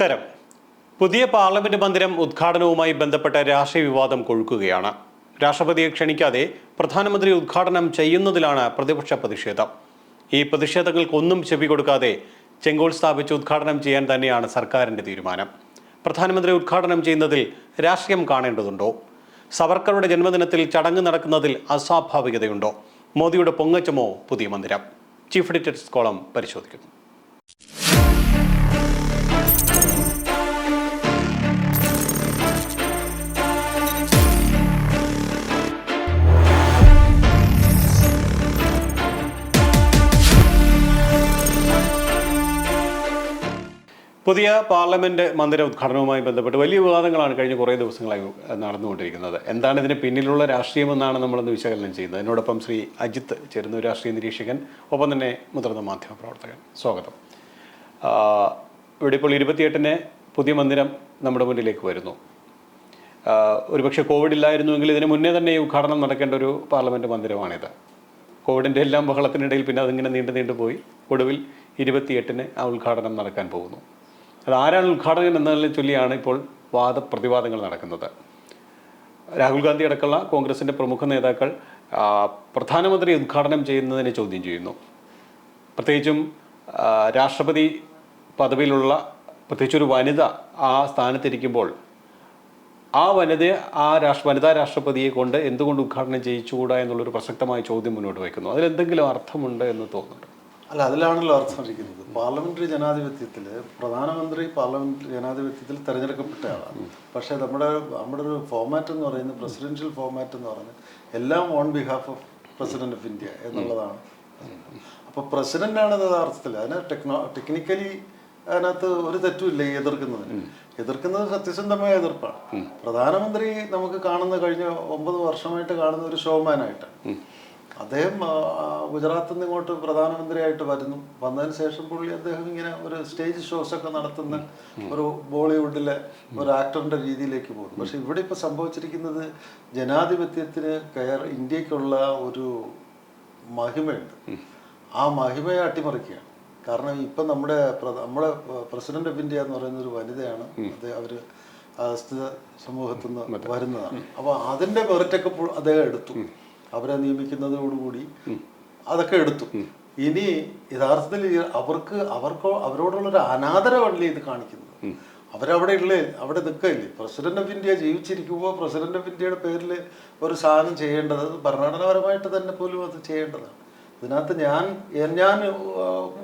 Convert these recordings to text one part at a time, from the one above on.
നമസ്കാരം. പുതിയ പാർലമെന്റ് മന്ദിരം ഉദ്ഘാടനവുമായി ബന്ധപ്പെട്ട രാഷ്ട്രീയ വിവാദം കൊഴുക്കുകയാണ്. രാഷ്ട്രപതിയെ ക്ഷണിക്കാതെ പ്രധാനമന്ത്രി ഉദ്ഘാടനം ചെയ്യുന്നതിലാണ് പ്രതിപക്ഷ പ്രതിഷേധം. ഈ പ്രതിഷേധങ്ങൾക്കൊന്നും ചെവി കൊടുക്കാതെ ചെങ്കോൾ സ്ഥാപിച്ച് ഉദ്ഘാടനം ചെയ്യാൻ തന്നെയാണ് സർക്കാരിന്റെ തീരുമാനം. പ്രധാനമന്ത്രി ഉദ്ഘാടനം ചെയ്യുന്നതിൽ രാഷ്ട്രീയം കാണേണ്ടതുണ്ടോ? സവർക്കറുടെ ജന്മദിനത്തിൽ ചടങ്ങ് നടക്കുന്നതിൽ അസ്വാഭാവികതയുണ്ടോ? മോദിയുടെ പൊങ്ങച്ചമോ പുതിയ മന്ദിരം? ചീഫ് എഡിറ്റേഴ്സ് കോളം പരിശോധിക്കുന്നു. പുതിയ പാർലമെന്റ് മന്ദിര ഉദ്ഘാടനവുമായി ബന്ധപ്പെട്ട് വലിയ വിവാദങ്ങളാണ് കഴിഞ്ഞ കുറേ ദിവസങ്ങളായി നടന്നുകൊണ്ടിരിക്കുന്നത്. എന്താണ് ഇതിന് പിന്നിലുള്ള രാഷ്ട്രീയമെന്നാണ് നമ്മളൊന്ന് വിശകലനം ചെയ്യുന്നത്? എന്നോടൊപ്പം ശ്രീ അജിത്ത് ചേരുന്ന രാഷ്ട്രീയ നിരീക്ഷകൻ ഒപ്പം തന്നെ മുതിർന്ന മാധ്യമ പ്രവർത്തകൻ. സ്വാഗതം. ഇവിടെ ഇപ്പോൾ ഇരുപത്തിയെട്ടിന് പുതിയ മന്ദിരം നമ്മുടെ മുന്നിലേക്ക് വരുന്നു. ഒരുപക്ഷെ കോവിഡ് ഇല്ലായിരുന്നുവെങ്കിൽ ഇതിന് മുന്നേ തന്നെ ഈ ഉദ്ഘാടനം നടക്കേണ്ട ഒരു പാർലമെന്റ് മന്ദിരമാണിത്. കോവിഡിന്റെ എല്ലാം ബഹളത്തിനിടയിൽ പിന്നെ അതിങ്ങനെ നീണ്ടു നീണ്ടു പോയി ഒടുവിൽ ഇരുപത്തിയെട്ടിന് ആ ഉദ്ഘാടനം നടക്കാൻ പോകുന്നു. അത് ആരാണ് ഉദ്ഘാടകൻ എന്നതിനെ ചൊല്ലിയാണ് ഇപ്പോൾ വാദപ്രതിവാദങ്ങൾ നടക്കുന്നത്. രാഹുൽ ഗാന്ധി അടക്കമുള്ള കോൺഗ്രസിന്റെ പ്രമുഖ നേതാക്കൾ പ്രധാനമന്ത്രി ഉദ്ഘാടനം ചെയ്യുന്നതിനെ ചോദ്യം ചെയ്യുന്നു. പ്രത്യേകിച്ചും രാഷ്ട്രപതി പദവിയിലുള്ള പ്രത്യേകിച്ച് ഒരു വനിത ആ സ്ഥാനത്തിരിക്കുമ്പോൾ ആ വനിതയെ ആ രാഷ്ട്ര വനിതാ രാഷ്ട്രപതിയെ കൊണ്ട് എന്തുകൊണ്ട് ഉദ്ഘാടനം ചെയ്യിച്ചുകൂടാ എന്നുള്ളൊരു പ്രസക്തമായ ചോദ്യം മുന്നോട്ട് വയ്ക്കുന്നു. അതിലെന്തെങ്കിലും അർത്ഥമുണ്ട് എന്ന് തോന്നുന്നുണ്ട്? അല്ല അതിലാണല്ലോ അർത്ഥം ഇരിക്കുന്നത് പാർലമെന്ററി ജനാധിപത്യത്തിൽ പ്രധാനമന്ത്രി പാർലമെന്റ് ജനാധിപത്യത്തിൽ തെരഞ്ഞെടുക്കപ്പെട്ട ആളാണ്. പക്ഷേ നമ്മുടെ നമ്മുടെ ഒരു ഫോമാറ്റ് എന്ന് പറയുന്നത് പ്രസിഡൻഷ്യൽ ഫോമാറ്റ് എന്ന് പറയുന്നത് എല്ലാം on behalf of president of India എന്നുള്ളതാണ്. അപ്പോൾ പ്രസിഡന്റാണ് അത് അർത്ഥത്തിൽ അതിന് ടെക്നോ ടെക്നിക്കലി അതിനകത്ത് ഒരു തെറ്റുമില്ല ഈ എതിർക്കുന്നതിന്. എതിർക്കുന്നത് സത്യസന്ധമായ എതിർപ്പാണ്. പ്രധാനമന്ത്രി നമുക്ക് കാണുന്ന കഴിഞ്ഞ ഒമ്പത് വർഷമായിട്ട് കാണുന്ന ഒരു ഷോമാനായിട്ടാണ് അദ്ദേഹം ഗുജറാത്തിൽ നിന്ന് ഇങ്ങോട്ട് പ്രധാനമന്ത്രിയായിട്ട് വരുന്നു. വന്നതിന് ശേഷം പുള്ളി അദ്ദേഹം ഇങ്ങനെ ഒരു സ്റ്റേജ് ഷോസ് ഒക്കെ നടത്തുന്ന ഒരു ബോളിവുഡിലെ ഒരു ആക്ടറിന്റെ രീതിയിലേക്ക് പോകുന്നു. പക്ഷെ ഇവിടെ ഇപ്പൊ സംഭവിച്ചിരിക്കുന്നത് ജനാധിപത്യത്തിന് കയർ ഇന്ത്യക്കുള്ള ഒരു മഹിമയുണ്ട്. ആ മഹിമയെ അട്ടിമറിക്കുകയാണ്. കാരണം ഇപ്പം നമ്മുടെ നമ്മുടെ പ്രസിഡന്റ് ഓഫ് ഇന്ത്യ എന്ന് പറയുന്ന ഒരു വനിതയാണ് അത് അവർ സ്ഥിത സമൂഹത്തിൽ നിന്ന് വരുന്നതാണ്. അപ്പൊ അതിന്റെ മെറിറ്റൊക്കെ അദ്ദേഹം എടുത്തു. അവരെ നിയമിക്കുന്നതോടുകൂടി അതൊക്കെ എടുത്തു. ഇനി യഥാർത്ഥത്തിൽ അവർക്ക് അവർക്ക് അവരോടുള്ള ഒരു അനാദരവല്ലേ ഇത് കാണിക്കുന്നത്? അവരവിടെ ഉള്ളേ അവിടെ നിൽക്കില്ലേ പ്രസിഡന്റ് ഓഫ് ഇന്ത്യ ജീവിച്ചിരിക്കുമ്പോൾ പ്രസിഡന്റ് ഓഫ് ഇന്ത്യയുടെ പേരിൽ ഒരു സാധനം ചെയ്യേണ്ടത് ഭരണഘടനാപരമായിട്ട് തന്നെ പോലും അത് ചെയ്യേണ്ടതാണ്. ഇതിനകത്ത് ഞാൻ ഞാൻ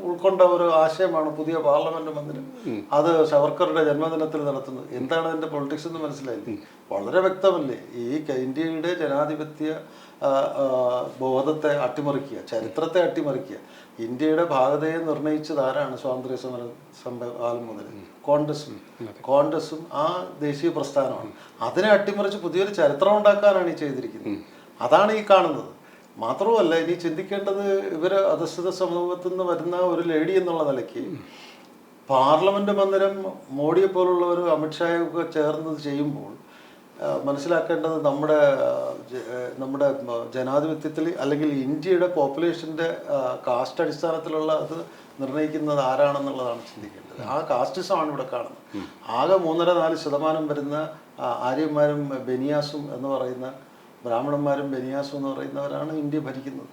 ഉൾക്കൊണ്ട ഒരു ആശയമാണ് പുതിയ പാർലമെന്റ് മന്ദിരം അത് സവർക്കറുടെ ജന്മദിനത്തിൽ നടത്തുന്നത്. എന്താണ് അതിന്റെ പൊളിറ്റിക്സ് എന്ന് മനസ്സിലായില്ലേ? വളരെ വ്യക്തമല്ലേ? ഈ ഇന്ത്യയുടെ ജനാധിപത്യ ബോധത്തെ അട്ടിമറിക്കുക ചരിത്രത്തെ അട്ടിമറിക്കുക. ഇന്ത്യയുടെ ഭാഗതയെ നിർണയിച്ചത് ആരാണ് സ്വാതന്ത്ര്യ സമര സംഭവം മുതൽ? കോൺഗ്രസും. കോൺഗ്രസും ആ ദേശീയ പ്രസ്ഥാനമാണ്. അതിനെ അട്ടിമറിച്ച് പുതിയൊരു ചരിത്രം ഉണ്ടാക്കാനാണ് ഈ ചെയ്തിരിക്കുന്നത്. അതാണ് ഈ കാണുന്നത്. മാത്രവുമല്ല ഇനി ചിന്തിക്കേണ്ടത് ഇവർ അധസ്ഥിത സമൂഹത്തിൽ നിന്ന് വരുന്ന ഒരു ലേഡി എന്നുള്ള നിലയ്ക്ക് പാർലമെന്റ് മന്ദിരം മോഡിയെ പോലുള്ളവർ ഒരു ഒക്കെ ചേർന്ന് ചെയ്യുമ്പോൾ മനസ്സിലാക്കേണ്ടത് നമ്മുടെ നമ്മുടെ ജനാധിപത്യത്തിൽ അല്ലെങ്കിൽ ഇന്ത്യയുടെ പോപ്പുലേഷന്റെ കാസ്റ്റ് അടിസ്ഥാനത്തിലുള്ള അത് നിർണയിക്കുന്നത് ആരാണെന്നുള്ളതാണ് ചിന്തിക്കേണ്ടത്. ആ കാസ്റ്റിസമാണ് ഇവിടെ കാണുന്നത്. ആകെ മൂന്നര നാല് ശതമാനം വരുന്ന ആര്യന്മാരും ബനിയാസും എന്ന് പറയുന്ന ബ്രാഹ്മണന്മാരും ബനിയാസും എന്ന് പറയുന്നവരാണ് ഇന്ത്യ ഭരിക്കുന്നത്.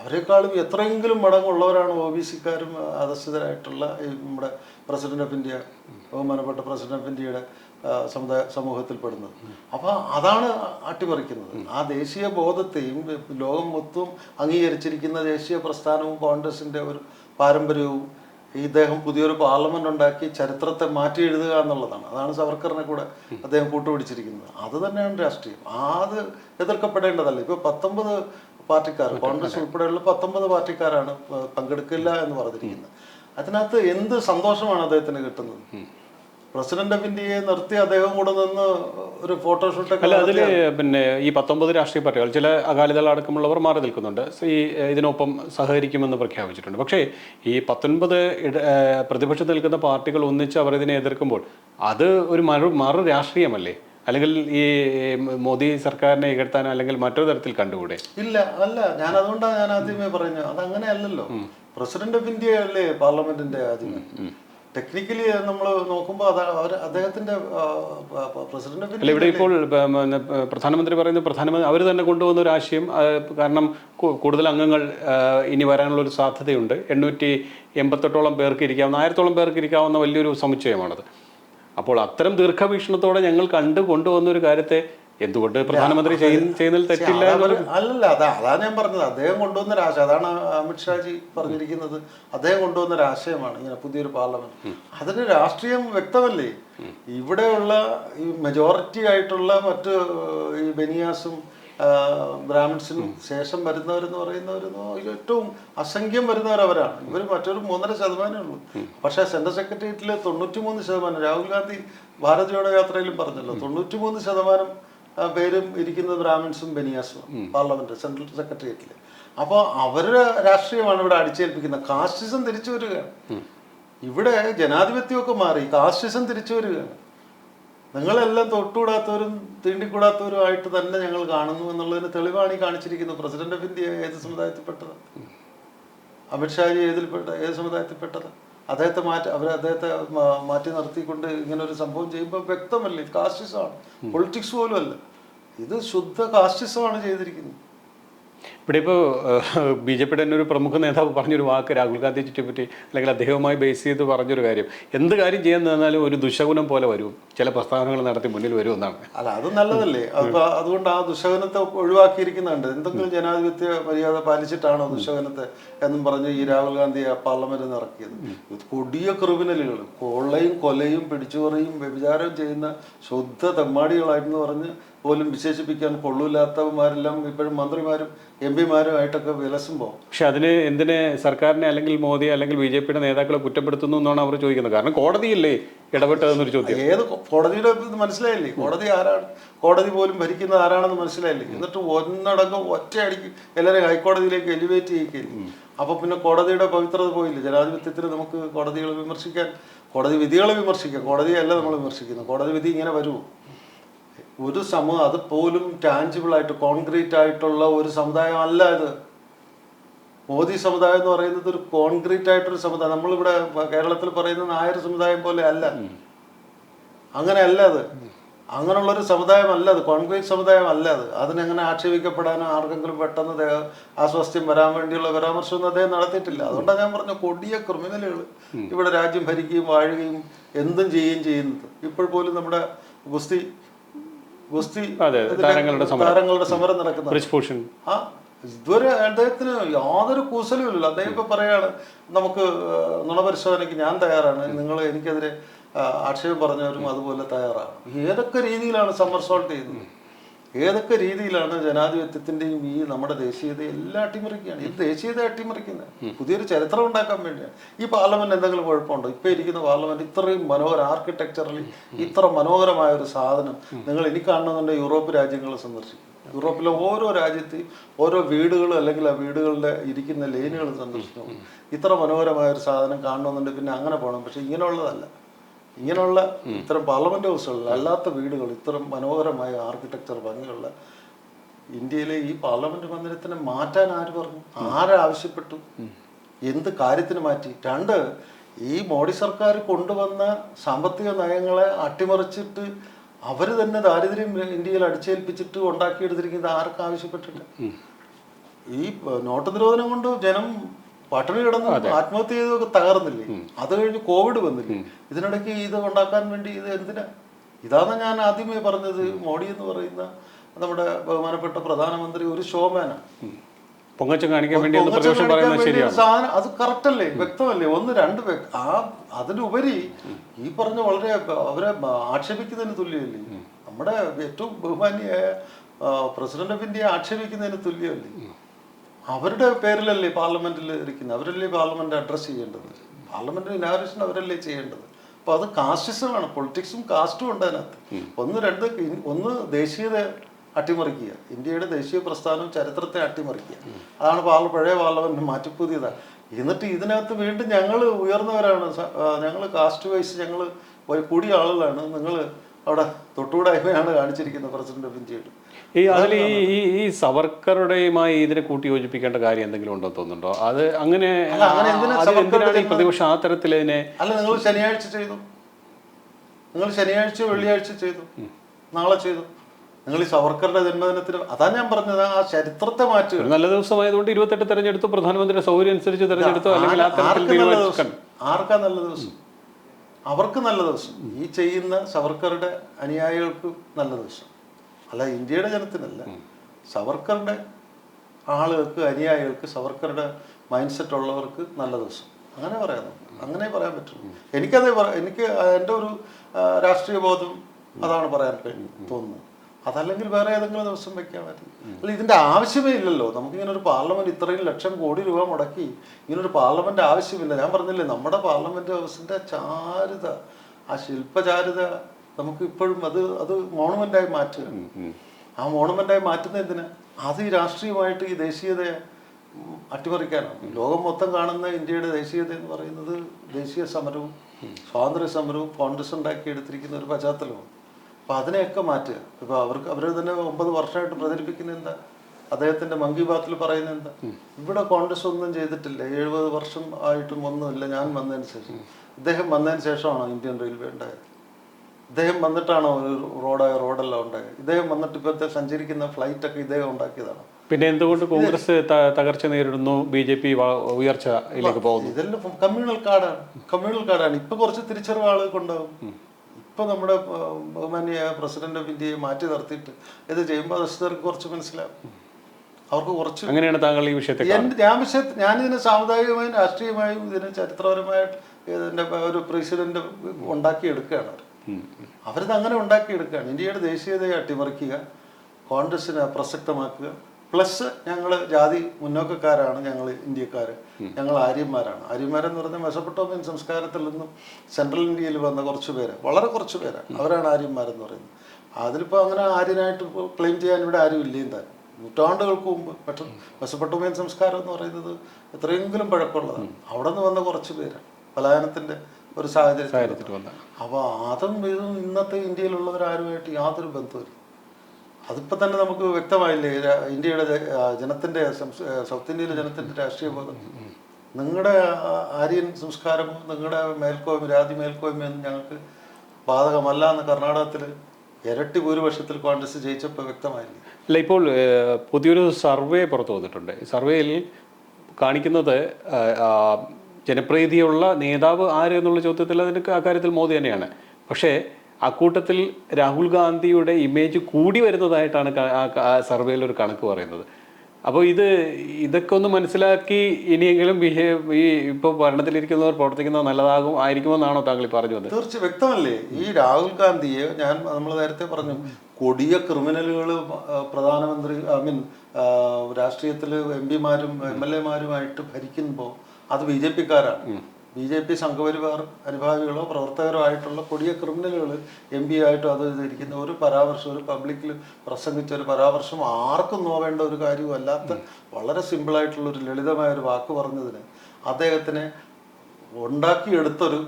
അവരെക്കാളും എത്രയെങ്കിലും മടങ്ങുള്ളവരാണ് ഒ ബി സിക്കാരും അധസ്ഥിതരായിട്ടുള്ള നമ്മുടെ പ്രസിഡന്റ് ഓഫ് ഇന്ത്യ ബഹുമാനപ്പെട്ട പ്രസിഡന്റ് ഓഫ് ഇന്ത്യയുടെ സമുദായ സമൂഹത്തിൽപ്പെടുന്നത്. അപ്പോൾ അതാണ് അട്ടിമറിക്കുന്നത്. ആ ദേശീയ ബോധത്തെയും ലോകം മൊത്തം അംഗീകരിച്ചിരിക്കുന്ന ദേശീയ പ്രസ്ഥാനവും കോൺഗ്രസിന്റെ ഒരു പാരമ്പര്യവും ഇദ്ദേഹം പുതിയൊരു പാർലമെന്റ് ഉണ്ടാക്കി ചരിത്രത്തെ മാറ്റി എഴുതുക എന്നുള്ളതാണ്. അതാണ് സവർക്കറിനെ കൂടെ അദ്ദേഹം കൂട്ടുപിടിച്ചിരിക്കുന്നത്. അത് തന്നെയാണ് രാഷ്ട്രീയം. അത് എതിർക്കപ്പെടേണ്ടതല്ല. ഇപ്പൊ പത്തൊമ്പത് പാർട്ടിക്കാർ കോൺഗ്രസ് ഉൾപ്പെടെയുള്ള പത്തൊമ്പത് പാർട്ടിക്കാരാണ് പങ്കെടുക്കില്ല എന്ന് പറഞ്ഞിരിക്കുന്നത്. അതിനകത്ത് എന്ത് സന്തോഷമാണ് അദ്ദേഹത്തിന് കിട്ടുന്നത്? പ്രസിഡന്റ് ഓഫ് ഇന്ത്യയെ നിർത്തി അദ്ദേഹം കൂടെ നിന്ന് ഒരു ഫോട്ടോഷൂട്ടൊക്കെ അല്ല അതിൽ പിന്നെ ഈ പത്തൊമ്പത് രാഷ്ട്രീയ പാർട്ടികൾ ചില അകാലിദൾ അടക്കമുള്ളവർ മാറി നിൽക്കുന്നുണ്ട്. ഈ ഇതിനൊപ്പം സഹകരിക്കുമെന്ന് പ്രഖ്യാപിച്ചിട്ടുണ്ട്. പക്ഷേ ഈ പത്തൊൻപത് പ്രതിപക്ഷം പ്രതിപക്ഷത്ത് നിൽക്കുന്ന പാർട്ടികൾ ഒന്നിച്ച് അവർ ഇതിനെ എതിർക്കുമ്പോൾ അത് ഒരു മറു മറു രാഷ്ട്രീയമല്ലേ? അല്ലെങ്കിൽ ഈ മോദി സർക്കാരിനെ ഇകഴ്ത്താൻ അല്ലെങ്കിൽ മറ്റൊരു തരത്തിൽ കണ്ടുകൂടെ? ഇല്ല അല്ല. ഞാൻ അതുകൊണ്ടാണ് ഞാൻ ആദ്യമേ പറഞ്ഞു അത് അങ്ങനെയല്ലല്ലോ പ്രസിഡന്റ് ഓഫ് ഇന്ത്യ അല്ലേ പാർലമെന്റിന്റെ ആദ്യമേ ടെക്നിക്കലി നമ്മൾ നോക്കുമ്പോൾ അവർ അദ്ദേഹത്തിന്റെ പ്രസിഡന്റ് ഇവിടെ ഇപ്പോൾ പ്രധാനമന്ത്രി പറയുന്നത് പ്രധാനമന്ത്രി അവർ തന്നെ കൊണ്ടുവന്ന ഒരു ആശയം കാരണം കൂടുതൽ അംഗങ്ങൾ ഇനി വരാനുള്ള ഒരു സാധ്യതയുണ്ട്. എണ്ണൂറ്റി എൺപത്തെട്ടോളം പേർക്ക് ഇരിക്കാവുന്ന ആയിരത്തോളം പേർക്ക് ഇരിക്കാവുന്ന വലിയൊരു സമുച്ചയമാണത്. അപ്പോൾ അത്തരം ദീർഘവീക്ഷണത്തോടെ ഞങ്ങൾ കണ്ടു കൊണ്ടുവന്ന ഒരു കാര്യത്തെ എന്തുകൊണ്ട് പ്രധാനമന്ത്രി ചെയ്യുന്നതിൽ തെറ്റില്ല അല്ലല്ല അതാ അതാ ഞാൻ പറഞ്ഞത്. അദ്ദേഹം കൊണ്ടുവന്ന ഒരു ആശയം അതാണ് അമിത്ഷാജി പറഞ്ഞിരിക്കുന്നത്. അദ്ദേഹം കൊണ്ടുവന്ന ഒരു ആശയമാണ് ഇങ്ങനെ പുതിയൊരു പാർലമെന്റ്. അതിന് രാഷ്ട്രീയം വ്യക്തമല്ലേ? ഇവിടെയുള്ള ഈ മെജോറിറ്റി ആയിട്ടുള്ള മറ്റ് ഈ ബനിയാസും ബ്രാഹ്മിൺസിനും ശേഷം വരുന്നവരെന്ന് പറയുന്നവരെന്ന് ഏറ്റവും അസംഖ്യം വരുന്നവരവരാണ്. ഇവർ മറ്റൊരു മൂന്നര ശതമാനമേ ഉള്ളൂ. പക്ഷേ സെൻട്രൽ സെക്രട്ടേറിയറ്റിൽ തൊണ്ണൂറ്റി മൂന്ന് ശതമാനം രാഹുൽ ഗാന്ധി ഭാരത് ജോഡോ യാത്രയിലും പറഞ്ഞല്ലോ തൊണ്ണൂറ്റി മൂന്ന് ശതമാനം പേരും ഇരിക്കുന്നത് ബ്രാഹ്മിൺസും ബനിയാസും പാർലമെന്റ് സെൻട്രൽ സെക്രട്ടേറിയറ്റിൽ അപ്പോൾ അവരുടെ രാഷ്ട്രീയമാണ് ഇവിടെ അടിച്ചേൽപ്പിക്കുന്നത്. കാസ്റ്റിസം തിരിച്ചു വരികയാണ്. ഇവിടെ ജനാധിപത്യമൊക്കെ മാറി കാസ്റ്റിസം തിരിച്ചു വരികയാണ്. നിങ്ങളെല്ലാം തൊട്ടുകൂടാത്തവരും തീണ്ടിക്കൂടാത്തവരും ആയിട്ട് തന്നെ ഞങ്ങൾ കാണുന്നു എന്നുള്ളതിന് തെളിവാണ് ഈ കാണിച്ചിരിക്കുന്നത്. പ്രസിഡന്റ് ഓഫ് ഇന്ത്യ ഏത് സമുദായത്തിൽപ്പെട്ടത്? അമിത്ഷാജി ഏതിൽപ്പെട്ട ഏത് സമുദായത്തിൽപ്പെട്ടത്? അദ്ദേഹത്തെ മാറ്റി അവർ അദ്ദേഹത്തെ മാറ്റി നിർത്തിക്കൊണ്ട് ഇങ്ങനെ ഒരു സംഭവം ചെയ്യുമ്പോൾ വ്യക്തമല്ലേ? കാസ്റ്റിസമാണ് പൊളിറ്റിക്സ് പോലും അല്ല ഇത് ശുദ്ധ കാസ്റ്റിസമാണ് ചെയ്തിരിക്കുന്നത്. ഇവിടെ ഇപ്പോൾ ബി ജെ പിയുടെ തന്നെ ഒരു പ്രമുഖ നേതാവ് പറഞ്ഞൊരു വാക്ക് രാഹുൽ ഗാന്ധിയെ ചുറ്റിപ്പറ്റി അല്ലെങ്കിൽ അദ്ദേഹവുമായി ബേസ് ചെയ്ത് പറഞ്ഞൊരു കാര്യം. എന്ത് കാര്യം ചെയ്യാൻ നിന്നാലും ഒരു ദുശകുനം പോലെ വരും. ചില പ്രസ്താവനകൾ നടത്തി മുന്നിൽ വരുമെന്നാണ് അല്ല അത് നല്ലതല്ലേ? അപ്പോൾ അതുകൊണ്ട് ആ ദുശകനത്തെ ഒഴിവാക്കിയിരിക്കുന്നുണ്ട്. എന്തെങ്കിലും ജനാധിപത്യ മര്യാദ പാലിച്ചിട്ടാണോ ദുശകനത്തെ എന്നും പറഞ്ഞ് ഈ രാഹുൽ ഗാന്ധി ആ പാർലമെന്റിൽ ഇറക്കിയത്? കൊടിയ ക്രിമിനലുകൾ. കൊള്ളയും കൊലയും പിടിച്ചുപറിയും വ്യഭിചാരം ചെയ്യുന്ന ശുദ്ധ തെമ്മാടികളായിരുന്നു പറഞ്ഞ് പോലും വിശേഷിപ്പിക്കാൻ കൊള്ളൂല്ലാത്തവന്മാരെല്ലാം ഇപ്പോഴും മന്ത്രിമാരും എം പിമാരും ആയിട്ടൊക്കെ വിലസുമ്പോൾ പക്ഷെ അതിന് എന്തിനെ സർക്കാരിനെ അല്ലെങ്കിൽ മോദി അല്ലെങ്കിൽ ബി ജെ പിയുടെ നേതാക്കളെ കുറ്റപ്പെടുത്തുന്നു എന്നാണ് അവർ ചോദിക്കുന്നത്? കാരണം കോടതിയില്ലേ ഇടപെട്ടതെന്നൊരു ചോദ്യം. ഏത് കോടതിയുടെ മനസ്സിലായില്ലേ? കോടതി ആരാണ്? കോടതി പോലും ഭരിക്കുന്നത് ആരാണെന്ന് മനസ്സിലായില്ലേ? എന്നിട്ട് ഒന്നടങ്കം ഒറ്റയടിക്ക് എല്ലാവരെയും ഹൈക്കോടതിയിലേക്ക് എലിവേറ്റ് ചെയ്യിക്കില്ലേ അപ്പൊ പിന്നെ കോടതിയുടെ പവിത്രത പോയില്ലേ? ജനാധിപത്യത്തിൽ നമുക്ക് കോടതികളെ വിമർശിക്കാൻ കോടതി വിധികളെ വിമർശിക്കാം. കോടതിയല്ല നമ്മൾ വിമർശിക്കുന്നത്. കോടതി വിധി ഇങ്ങനെ വരുമോ? ഒരു സമൂഹം അത് പോലും ടാഞ്ചിബിൾ ആയിട്ട് കോൺക്രീറ്റ് ആയിട്ടുള്ള ഒരു സമുദായം അല്ല ഇത്. മോദി സമുദായം എന്ന് പറയുന്നത് ഒരു കോൺക്രീറ്റ് ആയിട്ടൊരു സമുദായം. നമ്മളിവിടെ കേരളത്തിൽ പറയുന്ന നായർ സമുദായം പോലെ അല്ല. അങ്ങനെ അല്ല അത്. അങ്ങനെയുള്ള ഒരു സമുദായം അല്ല അത്. കോൺക്രീറ്റ് സമുദായം അല്ല അത്. അതിനെങ്ങനെ ആക്ഷേപിക്കപ്പെടാനോ ആർക്കെങ്കിലും പെട്ടെന്ന് അസ്വാസ്ഥ്യം വരാൻ വേണ്ടിയുള്ള പരാമർശമൊന്നും അദ്ദേഹം നടത്തിയിട്ടില്ല. അതുകൊണ്ടാണ് ഞാൻ പറഞ്ഞ കൊടിയ ക്രിമിനലുകൾ ഇവിടെ രാജ്യം ഭരിക്കുകയും വാഴുകയും എന്തും ചെയ്യുകയും ചെയ്യുന്നത്. ഇപ്പോൾ പോലും നമ്മുടെ ഗുസ്തി ഗുസ്തി താരങ്ങളുടെ സമരം. താരങ്ങളുടെ സമരം നടക്കുന്നത് ബ്രിജ്ഭൂഷൺ ആ ഇതുവരെ അദ്ദേഹത്തിന് യാതൊരു കൂസലുമില്ല അദ്ദേഹം ഇപ്പൊ പറയാണ് നമുക്ക് നുണപരിശോധനയ്ക്ക് ഞാൻ തയ്യാറാണ്. നിങ്ങൾ എനിക്കെതിരെ ആക്ഷേപം പറഞ്ഞവരും അതുപോലെ തയ്യാറാണ്. ഏതൊക്കെ രീതിയിലാണ് സമ്മർസോൾട്ട് ചെയ്യുന്നത്? ഏതൊക്കെ രീതിയിലാണ് ജനാധിപത്യത്തിന്റെയും ഈ നമ്മുടെ ദേശീയത എല്ലാം അട്ടിമറിക്കുകയാണ്? ഇത് ദേശീയത അട്ടിമറിക്കുന്നത്. പുതിയൊരു ചരിത്രം ഉണ്ടാക്കാൻ വേണ്ടിയാണ്. ഈ പാർലമെന്റ് എന്തെങ്കിലും കുഴപ്പമുണ്ടോ? ഇപ്പൊ ഇരിക്കുന്ന പാർലമെന്റ് ഇത്രയും മനോഹര ആർക്കിടെക്ചറലി ഇത്ര മനോഹരമായ ഒരു സാധനം നിങ്ങൾ ഇനി കാണണമെന്നുണ്ടെങ്കിൽ യൂറോപ്പ് രാജ്യങ്ങളെ സന്ദർശിക്കും. യൂറോപ്പിലെ ഓരോ രാജ്യത്തെയും ഓരോ വീടുകളും അല്ലെങ്കിൽ ആ വീടുകളുടെ ഇരിക്കുന്ന ലൈനുകൾ സന്ദർശിക്കണം ഇത്ര മനോഹരമായ ഒരു സാധനം കാണണമെന്നുണ്ട് പിന്നെ അങ്ങനെ പോകണം. പക്ഷെ ഇങ്ങനെയുള്ളതല്ല. ഇങ്ങനെയുള്ള ഇത്തരം പാർലമെന്റ് ഹൗസുകളിൽ അല്ലാത്ത വീടുകൾ ഇത്തരം മനോഹരമായ ആർക്കിടെക്ചർ ഭംഗിയുള്ള ഇന്ത്യയിലെ ഈ പാർലമെന്റ് മന്ദിരത്തിനെ മാറ്റാൻ ആര് പറഞ്ഞു? ആരാവശ്യപ്പെട്ടു എന്ത് കാര്യത്തിന് മാറ്റി? രണ്ട് ഈ മോഡി സർക്കാർ കൊണ്ടുവന്ന സാമ്പത്തിക നയങ്ങളെ അട്ടിമറിച്ചിട്ട് അവർ തന്നെ ദാരിദ്ര്യം ഇന്ത്യയിൽ അടിച്ചേൽപ്പിച്ചിട്ട് ഉണ്ടാക്കിയെടുത്തിരിക്കുന്നത് ആർക്കാവശ്യപ്പെട്ടിട്ട് ഈ നോട്ട് നിരോധനം കൊണ്ട് ജനം പട്ടിണി കിടന്ന് ആത്മഹത്യ ചെയ്തൊക്കെ തകർന്നില്ലേ? അത് കഴിഞ്ഞ് കോവിഡ് വന്നില്ലേ? ഇതിനിടയ്ക്ക് ഇത് ഉണ്ടാക്കാൻ വേണ്ടി ഇത് എന്തിനാ? ഇതാണ് ഞാൻ ആദ്യമേ പറഞ്ഞത് മോഡി എന്ന് പറയുന്ന നമ്മുടെ ബഹുമാനപ്പെട്ട പ്രധാനമന്ത്രി ഒരു ഷോമാനാണ് പൊങ്ങച്ചം കാണിക്കാൻ വേണ്ടി സാധനം അത് കറക്റ്റ് അല്ലേ വ്യക്തമല്ലേ? ഒന്ന് രണ്ട് ആ അതിനുപരി ഈ പറഞ്ഞ വളരെ അവരെ ആക്ഷേപിക്കുന്നതിന് തുല്യമല്ലേ? നമ്മുടെ ഏറ്റവും ബഹുമാനിയായ പ്രസിഡന്റ് ഓഫ് ഇന്ത്യയെ ആക്ഷേപിക്കുന്നതിന് തുല്യമല്ലേ? അവരുടെ പേരിലല്ലേ പാർലമെന്റിൽ ഇരിക്കുന്നത്? അവരല്ലേ പാർലമെന്റ് അഡ്രസ് ചെയ്യേണ്ടത്? പാർലമെന്റ് ഇനാഗ്രേഷൻ അവരല്ലേ ചെയ്യേണ്ടത്? അപ്പൊ അത് കാസ്റ്റിസമാണ് പൊളിറ്റിക്സും കാസ്റ്റും ഉണ്ട് അതിനകത്ത്. ഒന്ന് രണ്ട് ഒന്ന് ദേശീയത അട്ടിമറിക്കുക. ഇന്ത്യയുടെ ദേശീയ പ്രസ്ഥാനം ചരിത്രത്തെ അട്ടിമറിക്കുക. അതാണ് പാർല പഴയ പാർലമെന്റ് മാറ്റിപ്പുതിയതാണ് എന്നിട്ട് ഇതിനകത്ത് വീണ്ടും ഞങ്ങൾ ഉയർന്നവരാണ്. ഞങ്ങൾ കാസ്റ്റ് വൈസ് ഞങ്ങൾ കൂടിയ ആളുകളാണ്. നിങ്ങൾ അവിടെ തൊട്ടുകൂടായ്മയാണ് കാണിച്ചിരിക്കുന്നത് പ്രസിഡന്റ് ഓഫ് ഇന്ത്യയുടെ ഈ അതിൽ ഈ ഈ ഈ സവർക്കറുടെയുമായി ഇതിനെ കൂട്ടി യോജിപ്പിക്കേണ്ട കാര്യം എന്തെങ്കിലും ഉണ്ടോ തോന്നുന്നുണ്ടോ? അത് അങ്ങനെ എന്തിനാണ് ഈ പ്രതിപക്ഷം ആ തരത്തിൽ ഇതിനെ അല്ല നിങ്ങൾ ശനിയാഴ്ച ചെയ്തു. നിങ്ങൾ ശനിയാഴ്ച വെള്ളിയാഴ്ച ചെയ്തു. നാളെ ചെയ്തു. നിങ്ങൾ ഈ സവർക്കറുടെ ജന്മദിനത്തിൽ അതാ ഞാൻ പറഞ്ഞത് ആ ചരിത്രത്തെ മാറ്റുക. ഒരു നല്ല ദിവസമായതുകൊണ്ട് ഇരുപത്തെട്ട് തെരഞ്ഞെടുത്തു പ്രധാനമന്ത്രിയുടെ സൗകര്യം അനുസരിച്ച് തെരഞ്ഞെടുത്തു അല്ലെങ്കിൽ നല്ല ദിവസം? ആർക്കാ നല്ല ദിവസം? അവർക്ക് നല്ല ദിവസം. ഈ ചെയ്യുന്ന സവർക്കറുടെ അനുയായികൾക്ക് നല്ല ദിവസം. അല്ല ഇന്ത്യയുടെ ജനത്തിനല്ല. സവർക്കറുടെ ആളുകൾക്ക് അനുയായികൾക്ക് സവർക്കറുടെ മൈൻഡ് സെറ്റ് ഉള്ളവർക്ക് നല്ല ദിവസം. അങ്ങനെ പറയാം അങ്ങനെ പറയാൻ പറ്റുള്ളൂ എനിക്കതേ പറ എനിക്ക് എന്റെ ഒരു രാഷ്ട്രീയ ബോധം അതാണ് പറയാൻ തോന്നുന്നത്. അതല്ലെങ്കിൽ വേറെ ഏതെങ്കിലും ദിവസം വെക്കാൻ പറ്റും. അല്ല ഇതിന്റെ ആവശ്യമേ ഇല്ലല്ലോ. നമുക്കിങ്ങനെ ഒരു പാർലമെന്റ് ഇത്രയും ലക്ഷം കോടി രൂപ മുടക്കി ഇങ്ങനൊരു പാർലമെന്റ് ആവശ്യമില്ല. ഞാൻ പറഞ്ഞില്ലേ നമ്മുടെ പാർലമെന്റ് ഹൗസിന്റെ ചാരുത ആ ശില്പചാരുത നമുക്ക് ഇപ്പോഴും അത് അത് മോണമെന്റായി മാറ്റുക. ആ മോണമെന്റായി മാറ്റുന്ന എന്തിനാ? അത് ഈ രാഷ്ട്രീയമായിട്ട് ഈ ദേശീയതയെ അട്ടിമറിക്കാനാണ്. ലോകം മൊത്തം കാണുന്ന ഇന്ത്യയുടെ ദേശീയത എന്ന് പറയുന്നത് ദേശീയ സമരവും സ്വാതന്ത്ര്യ സമരവും കോൺഗ്രസ് ഉണ്ടാക്കി എടുത്തിരിക്കുന്ന ഒരു പശ്ചാത്തലമാണ് അപ്പൊ അതിനെയൊക്കെ മാറ്റുക. ഇപ്പൊ അവർക്ക് അവർ തന്നെ ഒമ്പത് വർഷമായിട്ട് പ്രചരിപ്പിക്കുന്ന എന്താ? അദ്ദേഹത്തിന്റെ മൻ കി ബാത്തിൽ പറയുന്നത് എന്താ? ഇവിടെ കോൺഗ്രസ് ഒന്നും ചെയ്തിട്ടില്ല. എഴുപത് വർഷം ആയിട്ടും ഒന്നുമില്ല. ഞാൻ വന്നതിന് ശേഷം. ഇദ്ദേഹം വന്നതിന് ശേഷമാണോ ഇന്ത്യൻ റെയിൽവേ ഉണ്ടായത്? ഇദ്ദേഹം വന്നിട്ടാണോ റോഡ് റോഡായ റോഡെല്ലാം ഉണ്ടായത് ഇദ്ദേഹം വന്നിട്ട് ഇപ്പോഴത്തെ സഞ്ചരിക്കുന്ന ഫ്ലൈറ്റ് ഒക്കെ ഇദ്ദേഹം ഉണ്ടാക്കിയതാണ്? പിന്നെ എന്തുകൊണ്ട് കോൺഗ്രസ് തകർച്ച നേരിടുന്നു ബി ജെ പി ഉയർച്ചയിലേക്ക് പോകുന്നു? ഇതെല്ലാം കമ്മ്യൂണൽ കാർഡാണ് കമ്മ്യൂണൽ കാർഡാണ് ഇപ്പൊ കുറച്ച് തിരിച്ചറിവ് ആളുകൾക്ക് ഉണ്ടാവും ഇപ്പൊ നമ്മുടെ ബഹുമാനിയായ പ്രസിഡന്റ് ഓഫ് ഇന്ത്യയെ മാറ്റി നിർത്തിയിട്ട് ഇത് ചെയ്യുമ്പോൾ അധികൃതർക്ക് കുറച്ച് മനസ്സിലാവും. അവർക്ക് കുറച്ച് അങ്ങനെയാണ് താങ്കൾ ഈ വിഷയത്തെ ഞാൻ വിഷയത്തിൽ ഞാനിതിനെ സാമുദായികമായും രാഷ്ട്രീയമായും ഇതിനെ ചരിത്രപരമായിട്ട് ഇതിന്റെ ഒരു പ്രസിഡന്റ് ഉണ്ടാക്കിയെടുക്കുകയാണ് അവർ. അവരിത് അങ്ങനെ ഉണ്ടാക്കിയെടുക്കുകയാണ്. ഇന്ത്യയുടെ ദേശീയതയെ അട്ടിമറിക്കുക കോൺഗ്രസിനെ പ്രസക്തമാക്കുക. പ്ലസ് ഞങ്ങൾ ജാതി മുന്നോക്കക്കാരാണ് ഞങ്ങൾ ഇന്ത്യക്കാർ ഞങ്ങൾ ആര്യന്മാരാണ്. ആര്യന്മാരെന്ന് പറഞ്ഞാൽ മെസപ്പൊട്ടോമിയൻ സംസ്കാരത്തിൽ നിന്നും സെൻട്രൽ ഇന്ത്യയിൽ വന്ന കുറച്ച് പേര് വളരെ കുറച്ച് പേരാണ് അവരാണ് ആര്യന്മാരെന്ന് പറയുന്നത്. അതിലിപ്പോൾ അങ്ങനെ ആര്യനായിട്ട് ക്ലെയിം ചെയ്യാൻ ഇവിടെ ആരും ഇല്ലയും താൻ. നൂറ്റാണ്ടുകൾക്ക് മുമ്പ് പക്ഷെ മെസപ്പൊട്ടോമിയൻ സംസ്കാരം എന്ന് പറയുന്നത് എത്രയെങ്കിലും പഴക്കമുള്ളതാണ്. അവിടെ നിന്ന് വന്ന കുറച്ച് പേരാണ് പലായനത്തിന്റെ ഒരു സാഹചര്യത്തിൽ വന്ന അപ്പോൾ അതും ഇതും ഇന്നത്തെ ഇന്ത്യയിലുള്ളവരാരുമായിട്ട് യാതൊരു ബന്ധവുമില്ല. അതിപ്പോൾ തന്നെ നമുക്ക് വ്യക്തമായില്ലേ ഇന്ത്യയുടെ ജനത്തിന്റെ ജനത്തിന്റെ സൗത്ത് ഇന്ത്യയിലെ ജനത്തിന്റെ രാഷ്ട്രീയ ബോധം. നിങ്ങളുടെ ആര്യൻ സംസ്കാരമോ നിങ്ങളുടെ മേൽക്കോയ്മ രാതി മേൽക്കോയ്മയൊന്നും ഞങ്ങൾക്ക് ബാധകമല്ല എന്ന് കർണാടകത്തിൽ ഇരട്ടി ഭൂരിപക്ഷത്തിൽ കോൺഗ്രസ് ജയിച്ചപ്പോൾ വ്യക്തമായില്ലേ? അല്ല ഇപ്പോൾ പുതിയൊരു സർവേ പുറത്തു വന്നിട്ടുണ്ട്. സർവേയിൽ കാണിക്കുന്നത് ജനപ്രീതിയുള്ള നേതാവ് ആര് എന്നുള്ള ചോദ്യത്തിൽ അതിന് അക്കാര്യത്തിൽ മോദി തന്നെയാണ്. പക്ഷേ അക്കൂട്ടത്തിൽ രാഹുൽ ഗാന്ധിയുടെ ഇമേജ് കൂടി വരുന്നതായിട്ടാണ് ആ സർവേയിൽ ഒരു കണക്ക് പറയുന്നത്. അപ്പോൾ ഇത് ഇതൊക്കെ ഒന്ന് മനസ്സിലാക്കി ഇനിയെങ്കിലും ഈ ഇപ്പോൾ ഭരണത്തിലിരിക്കുന്നവർ പ്രവർത്തിക്കുന്നത് നല്ലതാകും ആയിരിക്കുമെന്നാണോ താങ്കൾ പറഞ്ഞു വന്നത്? തീർച്ച വ്യക്തമല്ലേ? ഈ രാഹുൽ ഗാന്ധിയെ ഞാൻ നമ്മൾ നേരത്തെ പറഞ്ഞു കൊടിയ ക്രിമിനലുകൾ പ്രധാനമന്ത്രി ഐ മീൻ രാഷ്ട്രീയത്തിൽ എം പിമാരും എം എൽ എമാരുമായിട്ട് ഭരിക്കുമ്പോൾ അത് ബി ജെ പിക്കാരാണ് ബി ജെ പി സംഘപരിവാർ അനുഭാവികളോ പ്രവർത്തകരോ ആയിട്ടുള്ള കൊടിയ ക്രിമിനലുകൾ എം പി ആയിട്ടോ അത് ഇരിക്കുന്ന ഒരു പരാമർശം ഒരു പബ്ലിക്കിൽ പ്രസംഗിച്ച ഒരു പരാമർശം ആർക്കും നോവേണ്ട ഒരു കാര്യവും അല്ലാത്ത വളരെ സിമ്പിളായിട്ടുള്ള ഒരു ലളിതമായ ഒരു വാക്ക് പറഞ്ഞതിന് അദ്ദേഹത്തിനെ ഉണ്ടാക്കിയെടുത്തൊരു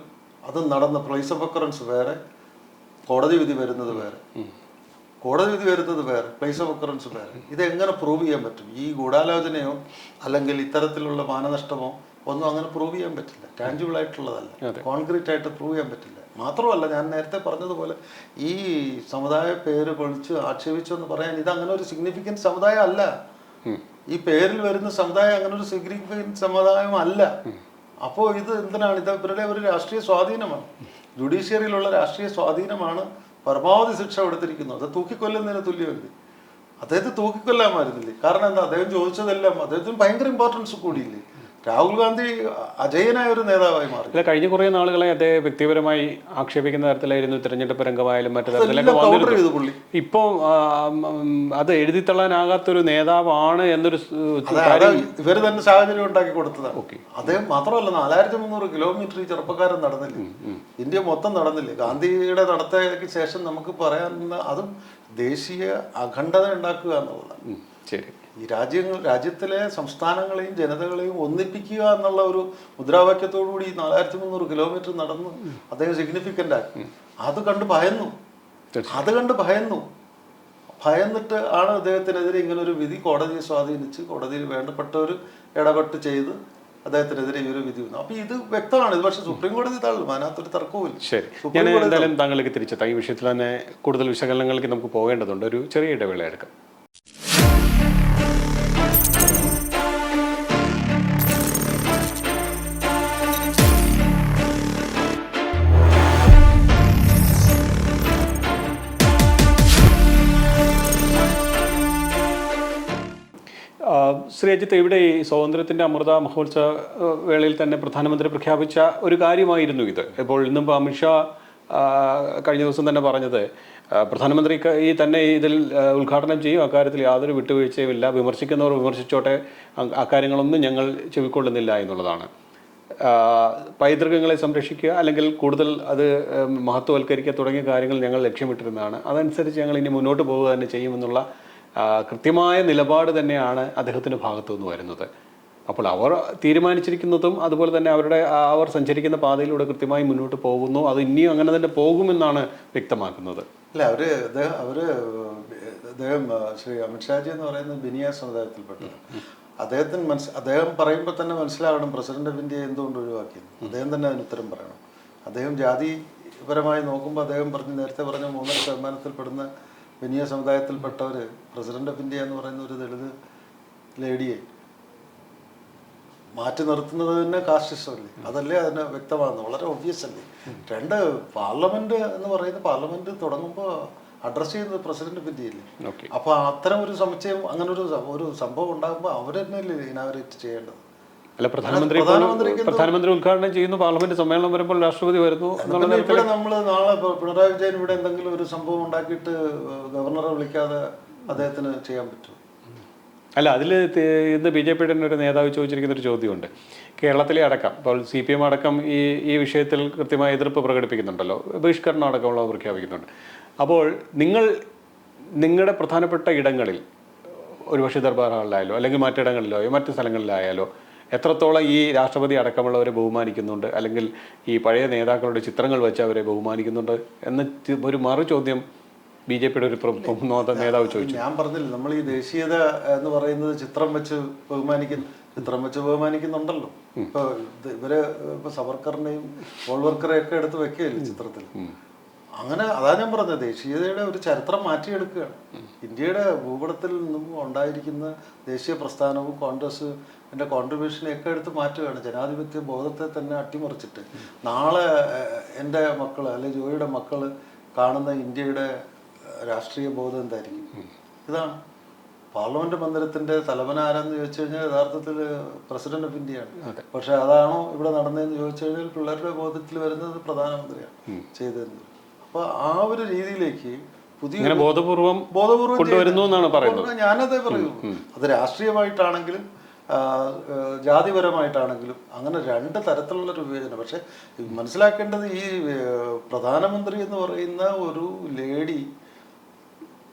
അത് നടന്ന പ്ലേസ് ഓഫ് അക്കറൻസ് വേറെ കോടതി വിധി വരുന്നത് വേറെ. കോടതി വരുന്നത് വേറെ പ്ലേസ് ഓഫ് ഒക്കറൻസ് വേറെ. ഇതെങ്ങനെ എങ്ങനെ പ്രൂവ് ചെയ്യാൻ പറ്റും? ഈ ഗൂഢാലോചനയോ അല്ലെങ്കിൽ ഇത്തരത്തിലുള്ള മാനനഷ്ടമോ ഒന്നും അങ്ങനെ പ്രൂവ് ചെയ്യാൻ പറ്റില്ല. ടാഞ്ചിബിൾ ആയിട്ടുള്ളതല്ല. കോൺക്രീറ്റ് ആയിട്ട് പ്രൂവ് ചെയ്യാൻ പറ്റില്ല. മാത്രമല്ല ഞാൻ നേരത്തെ പറഞ്ഞതുപോലെ ഈ സമുദായ പേര് പൊളിച്ച് ആക്ഷേപിച്ചു എന്ന് പറയാൻ ഇത് അങ്ങനെ ഒരു സിഗ്നിഫിക്കന്റ് സമുദായം അല്ല. ഈ പേരിൽ വരുന്ന സമുദായം അങ്ങനെ ഒരു സിഗ്നിഫിക്കന്റ് സമുദായം അല്ല. അപ്പോൾ ഇത് എന്തിനാണ്? ഇത് ഇവരുടെ ഒരു രാഷ്ട്രീയ സ്വാധീനമാണ്. ജുഡീഷ്യറിയിലുള്ള രാഷ്ട്രീയ സ്വാധീനമാണ് പരമാവധി ശിക്ഷ കൊടുത്തിരിക്കുന്നു അത് തൂക്കിക്കൊല്ലുന്നതിന് തുല്യമല്ലേ? അദ്ദേഹത്തെ തൂക്കിക്കൊല്ലാമായിരുന്നില്ലേ? കാരണം എന്താ? അദ്ദേഹം ചോദിച്ചതെല്ലാം അദ്ദേഹത്തിന് ഭയങ്കര ഇമ്പോർട്ടൻസ് കൂടിയില്ലേ? രാഹുൽ ഗാന്ധി അജയനായ ഒരു നേതാവായി മാറി. അല്ല കഴിഞ്ഞ കുറേ നാളുകളെ അദ്ദേഹം വ്യക്തിപരമായി ആക്ഷേപിക്കുന്ന തരത്തിലായിരുന്നു തിരഞ്ഞെടുപ്പ് രംഗമായാലും മറ്റു തരത്തിലൊക്കെ ഇപ്പോൾ അത് എഴുതിത്തള്ളാനാകാത്തൊരു നേതാവാണ് എന്നൊരു ഇവർ തന്നെ സാഹചര്യം ഉണ്ടാക്കി കൊടുത്തതാണ്. ഓക്കെ. അദ്ദേഹം മാത്രമല്ല നാലായിരത്തി മുന്നൂറ് കിലോമീറ്റർ ഈ ചെറുപ്പക്കാരൻ നടന്നില്ലേ? ഇന്ത്യ മൊത്തം നടന്നില്ലേ? ഗാന്ധിയുടെ നടത്തയ്ക്ക് ശേഷം നമുക്ക് പറയാൻ അതും ദേശീയ അഖണ്ഡത ഉണ്ടാക്കുക എന്നുള്ളതാണ്. ശരി. ഈ രാജ്യങ്ങൾ രാജ്യത്തിലെ സംസ്ഥാനങ്ങളെയും ജനതകളെയും ഒന്നിപ്പിക്കുക എന്നുള്ള ഒരു മുദ്രാവാക്യത്തോടുകൂടി നാലായിരത്തി മുന്നൂറ് കിലോമീറ്റർ നടന്ന്. അദ്ദേഹം സിഗ്നിഫിക്കന്റ് ആക്കി. അത് കണ്ട് ഭയന്നു. അത് കണ്ട് ഭയന്നു. ഭയന്നിട്ട് ആണ് അദ്ദേഹത്തിനെതിരെ ഇങ്ങനെ ഒരു വിധി കോടതിയെ സ്വാധീനിച്ച് കോടതിയിൽ വേണ്ടപ്പെട്ടവർ ഇടപെട്ട് ചെയ്ത് അദ്ദേഹത്തിനെതിരെ ഈ ഒരു വിധി വന്നു. അപ്പൊ ഇത് വ്യക്തമാണ്. ഇത് പക്ഷെ സുപ്രീം കോടതി തള്ളും. അതിനകത്തൊരു തർക്കവും ശരി. ഞാൻ എന്തായാലും താങ്കൾക്ക് തിരിച്ചെത്താം. ഈ വിഷയത്തിൽ തന്നെ കൂടുതൽ വിശകലനങ്ങൾക്ക് നമുക്ക് പോകേണ്ടതുണ്ട്. ഒരു ചെറിയ ഇടവേള എടുക്കാം. ആ, ശ്രീ അജിത്ത് ഇവിടെ ഈ സ്വാതന്ത്ര്യത്തിന്റെ അമൃത മഹോത്സവ വേളയിൽ തന്നെ പ്രധാനമന്ത്രി പ്രഖ്യാപിച്ച ഒരു കാര്യമായിരുന്നു ഇത്. ഇപ്പോൾ ഇന്നിപ്പോൾ അമിത്ഷാ കഴിഞ്ഞ ദിവസം തന്നെ പറഞ്ഞത് പ്രധാനമന്ത്രി ഈ തന്നെ ഇതിൽ ഉദ്ഘാടനം ചെയ്യും. അക്കാര്യത്തിൽ യാതൊരു വിട്ടുവീഴ്ചയുമില്ല വിമർശിക്കുന്നവർ വിമർശിച്ചോട്ടെ അക്കാര്യങ്ങളൊന്നും ഞങ്ങൾ ചെവിക്കൊള്ളുന്നില്ല എന്നുള്ളതാണ്. പൈതൃകങ്ങളെ സംരക്ഷിക്കുക അല്ലെങ്കിൽ കൂടുതൽ അത് മഹത്വവൽക്കരിക്കുക തുടങ്ങിയ കാര്യങ്ങൾ ഞങ്ങൾ ലക്ഷ്യമിട്ടിരുന്നതാണ്. അതനുസരിച്ച് ഞങ്ങൾ ഇനി മുന്നോട്ട് പോവുക തന്നെ ചെയ്യുമെന്നുള്ള കൃത്യമായ നിലപാട് തന്നെയാണ് അദ്ദേഹത്തിന്റെ ഭാഗത്തു നിന്ന് വരുന്നത്. അപ്പോൾ അവർ തീരുമാനിച്ചിരിക്കുന്നതും അതുപോലെ തന്നെ അവരുടെ അവർ സഞ്ചരിക്കുന്ന പാതയിലൂടെ കൃത്യമായി മുന്നോട്ട് പോകുന്നു. അത് ഇനിയും അങ്ങനെ തന്നെ പോകുമെന്നാണ് വ്യക്തമാക്കുന്നത്. അല്ല അവർ അദ്ദേഹം അവർ അദ്ദേഹം ശ്രീ അമിത്ഷാജി എന്ന് പറയുന്നത് ബിനിയ സമുദായത്തിൽപ്പെട്ടത് അദ്ദേഹത്തിന് മനസ് അദ്ദേഹം പറയുമ്പോൾ തന്നെ മനസ്സിലാവണം പ്രസിഡന്റ് ഓഫ് ഇന്ത്യ എന്തുകൊണ്ട് ഒഴിവാക്കിയത് അദ്ദേഹം തന്നെ അതിന് ഉത്തരം പറയണം. അദ്ദേഹം ജാതിപരമായി നോക്കുമ്പോൾ അദ്ദേഹം പറഞ്ഞ് നേരത്തെ പറഞ്ഞ മൂന്നര ശതമാനത്തിൽപ്പെടുന്ന ബനിയ സമുദായത്തിൽപ്പെട്ടവർ പ്രസിഡന്റ് ഓഫ് ഇന്ത്യ എന്ന് പറയുന്ന ഒരു ദളിത് ലേഡിയെ മാറ്റി നിർത്തുന്നത് തന്നെ കാസ്റ്റിസമല്ലേ? അതല്ലേ അതിന് വ്യക്തമാകുന്നത്? വളരെ ഒബ്വിയസ് അല്ലേ? രണ്ട് പാർലമെന്റ് എന്ന് പറയുന്ന പാർലമെന്റ് തുടങ്ങുമ്പോൾ അഡ്രസ് ചെയ്യുന്നത് പ്രസിഡന്റ് ഓഫ് ഇന്ത്യയല്ലേ? അപ്പൊ അത്തരം ഒരു സമുച്ചയം അങ്ങനെ ഒരു ഒരു സംഭവം ഉണ്ടാകുമ്പോൾ അവരെന്നല്ലേ ഇനാഗ്രേറ്റ് ചെയ്യേണ്ടത്? അല്ല പ്രധാനമന്ത്രി പ്രധാനമന്ത്രി ഉദ്ഘാടനം ചെയ്യുന്നു പാർലമെന്റ് സമ്മേളനം വരുമ്പോൾ രാഷ്ട്രപതി വരുന്നു ഇവിടെ നമ്മൾ നാളെ പിണറായി വിജയൻ ഇവിടെ എന്തെങ്കിലും ഒരു സംഭവം ഉണ്ടാക്കിയിട്ട് ഗവർണറെ വിളിക്കാതെ അദ്ദേഹത്തിന് ചെയ്യാൻ പറ്റും അല്ല അതിൽ ഇന്ന് ബി ജെ പിയുടെ ഒരു നേതാവ് ചോദിച്ചിരിക്കുന്ന ഒരു ചോദ്യമുണ്ട്. കേരളത്തിലെ അടക്കം ഇപ്പോൾ സി പി എം അടക്കം ഈ ഈ വിഷയത്തിൽ കൃത്യമായ എതിർപ്പ് പ്രകടിപ്പിക്കുന്നുണ്ടല്ലോ ബഹിഷ്കരണം അടക്കമുള്ളവ പ്രഖ്യാപിക്കുന്നുണ്ട്. അപ്പോൾ നിങ്ങൾ നിങ്ങളുടെ പ്രധാനപ്പെട്ട ഇടങ്ങളിൽ ഒരുപക്ഷെ ദർബാർ ഹാളിലായാലോ അല്ലെങ്കിൽ മറ്റിടങ്ങളിലോ മറ്റ് സ്ഥലങ്ങളിലായാലോ എത്രത്തോളം ഈ രാഷ്ട്രപതി അടക്കമുള്ളവരെ ബഹുമാനിക്കുന്നുണ്ട്? അല്ലെങ്കിൽ ഈ പഴയ നേതാക്കളുടെ ചിത്രങ്ങൾ വെച്ച് അവരെ ബഹുമാനിക്കുന്നുണ്ട്? എന്ന ഒരു മറു ചോദ്യം ബി ജെ പിയുടെ ഒരു നേതാവ് ചോദിച്ചു. ഞാൻ പറഞ്ഞില്ല. നമ്മൾ ഈ ദേശീയത എന്ന് പറയുന്നത് ചിത്രം വെച്ച് ബഹുമാനിക്കുന്നു ചിത്രം വെച്ച് ബഹുമാനിക്കുന്നുണ്ടല്ലോ. ഇപ്പൊ ഇവർ ഇപ്പൊ സവർക്കറിനെയും വോൾവർക്കറെ ഒക്കെ എടുത്ത് വെക്കുകയല്ലേ ചിത്രത്തിൽ അങ്ങനെ അതാ ഞാൻ പറഞ്ഞത്. ദേശീയതയുടെ ഒരു ചരിത്രം മാറ്റിയെടുക്കുകയാണ്. ഇന്ത്യയുടെ ഭൂപടത്തിൽ നിന്നും ഉണ്ടായിരിക്കുന്ന ദേശീയ പ്രസ്ഥാനവും കോൺഗ്രസ് എന്റെ കോൺട്രിബ്യൂഷനെയൊക്കെ എടുത്ത് മാറ്റുകയാണ്. ജനാധിപത്യ ബോധത്തെ തന്നെ അട്ടിമറിച്ചിട്ട്. നാളെ എന്റെ മക്കൾ അല്ലെങ്കിൽ ജോയിയുടെ മക്കൾ കാണുന്ന ഇന്ത്യയുടെ രാഷ്ട്രീയ ബോധം എന്തായിരിക്കും? ഇതാണ്. പാർലമെന്റ് മന്ദിരത്തിന്റെ തലവൻ ആരാന്ന് ചോദിച്ചു കഴിഞ്ഞാൽ യഥാർത്ഥത്തിൽ പ്രസിഡന്റ് ഓഫ് ഇന്ത്യയാണ് പക്ഷെ അതാണോ ഇവിടെ നടന്നതെന്ന് ചോദിച്ചു കഴിഞ്ഞാൽ പിള്ളേരുടെ ബോധത്തിൽ വരുന്നത് പ്രധാനമന്ത്രിയാണ് ചെയ്തതെന്ന്. അപ്പൊ ആ ഒരു രീതിയിലേക്ക് പുതിയ ബോധപൂർവം ബോധപൂർവം കൊണ്ടുവരുന്നു എന്നാണ് പറയുന്നത്. ഞാനതേ പറയൂ അത് രാഷ്ട്രീയമായിട്ടാണെങ്കിലും ജാതിപരമായിട്ടാണെങ്കിലും അങ്ങനെ രണ്ട് തരത്തിലുള്ള ഒരു വിവേചനം. പക്ഷെ മനസ്സിലാക്കേണ്ടത് ഈ പ്രധാനമന്ത്രി എന്ന് പറയുന്ന ഒരു ലേഡി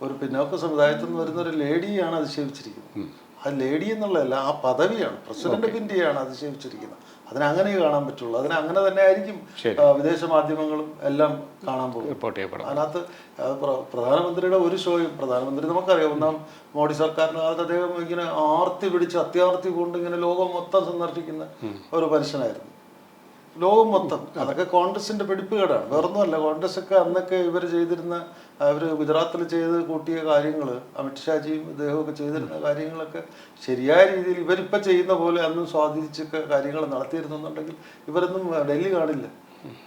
ഒരു പിന്നോക്ക സമുദായത്തിൽ നിന്ന് വരുന്ന ഒരു ലേഡിയാണ് അതിശയിച്ചിരിക്കുന്നത് ആ ലേഡി എന്നുള്ളതല്ല ആ പദവിയാണ് പ്രസിഡന്റ് ഓഫ് ഇന്ത്യയാണ് അതിശയിച്ചിരിക്കുന്നത് അതിനെ അങ്ങനെ കാണാൻ പറ്റുള്ളൂ. അതിനെ അങ്ങനെ തന്നെ ആയിരിക്കും വിദേശ മാധ്യമങ്ങളും എല്ലാം കാണാൻ പോകും റിപ്പോർട്ട് ചെയ്യപ്പെടും. അതിനകത്ത് പ്രധാനമന്ത്രിയുടെ ഒരു ഷോയും പ്രധാനമന്ത്രി നമുക്കറിയാം ഒന്നാം മോഡി സർക്കാരിന്റെ കാലത്ത് അദ്ദേഹം ഇങ്ങനെ ആർത്തി പിടിച്ച് അത്യാർത്തി കൊണ്ട് ഇങ്ങനെ ലോകം മൊത്തം സന്ദർശിക്കുന്ന ഒരു മനുഷ്യനായിരുന്നു. ലോകം മൊത്തം. അതൊക്കെ കോൺഗ്രസിന്റെ പിടിപ്പുകേടാണ്. വേറൊന്നുമല്ല കോൺഗ്രസ് ഒക്കെ അന്നൊക്കെ ഇവർ ചെയ്തിരുന്ന അവർ ഗുജറാത്തിൽ ചെയ്ത് കൂട്ടിയ കാര്യങ്ങൾ അമിത്ഷാജിയും ഇദ്ദേഹവും ഒക്കെ ചെയ്തിരുന്ന കാര്യങ്ങളൊക്കെ ശരിയായ രീതിയിൽ ഇവരിപ്പോൾ ചെയ്യുന്ന പോലെ അന്നും സ്വാധീനിച്ചൊക്കെ കാര്യങ്ങൾ നടത്തിയിരുന്നുണ്ടെങ്കിൽ ഇവരൊന്നും ഡൽഹി കാണില്ല.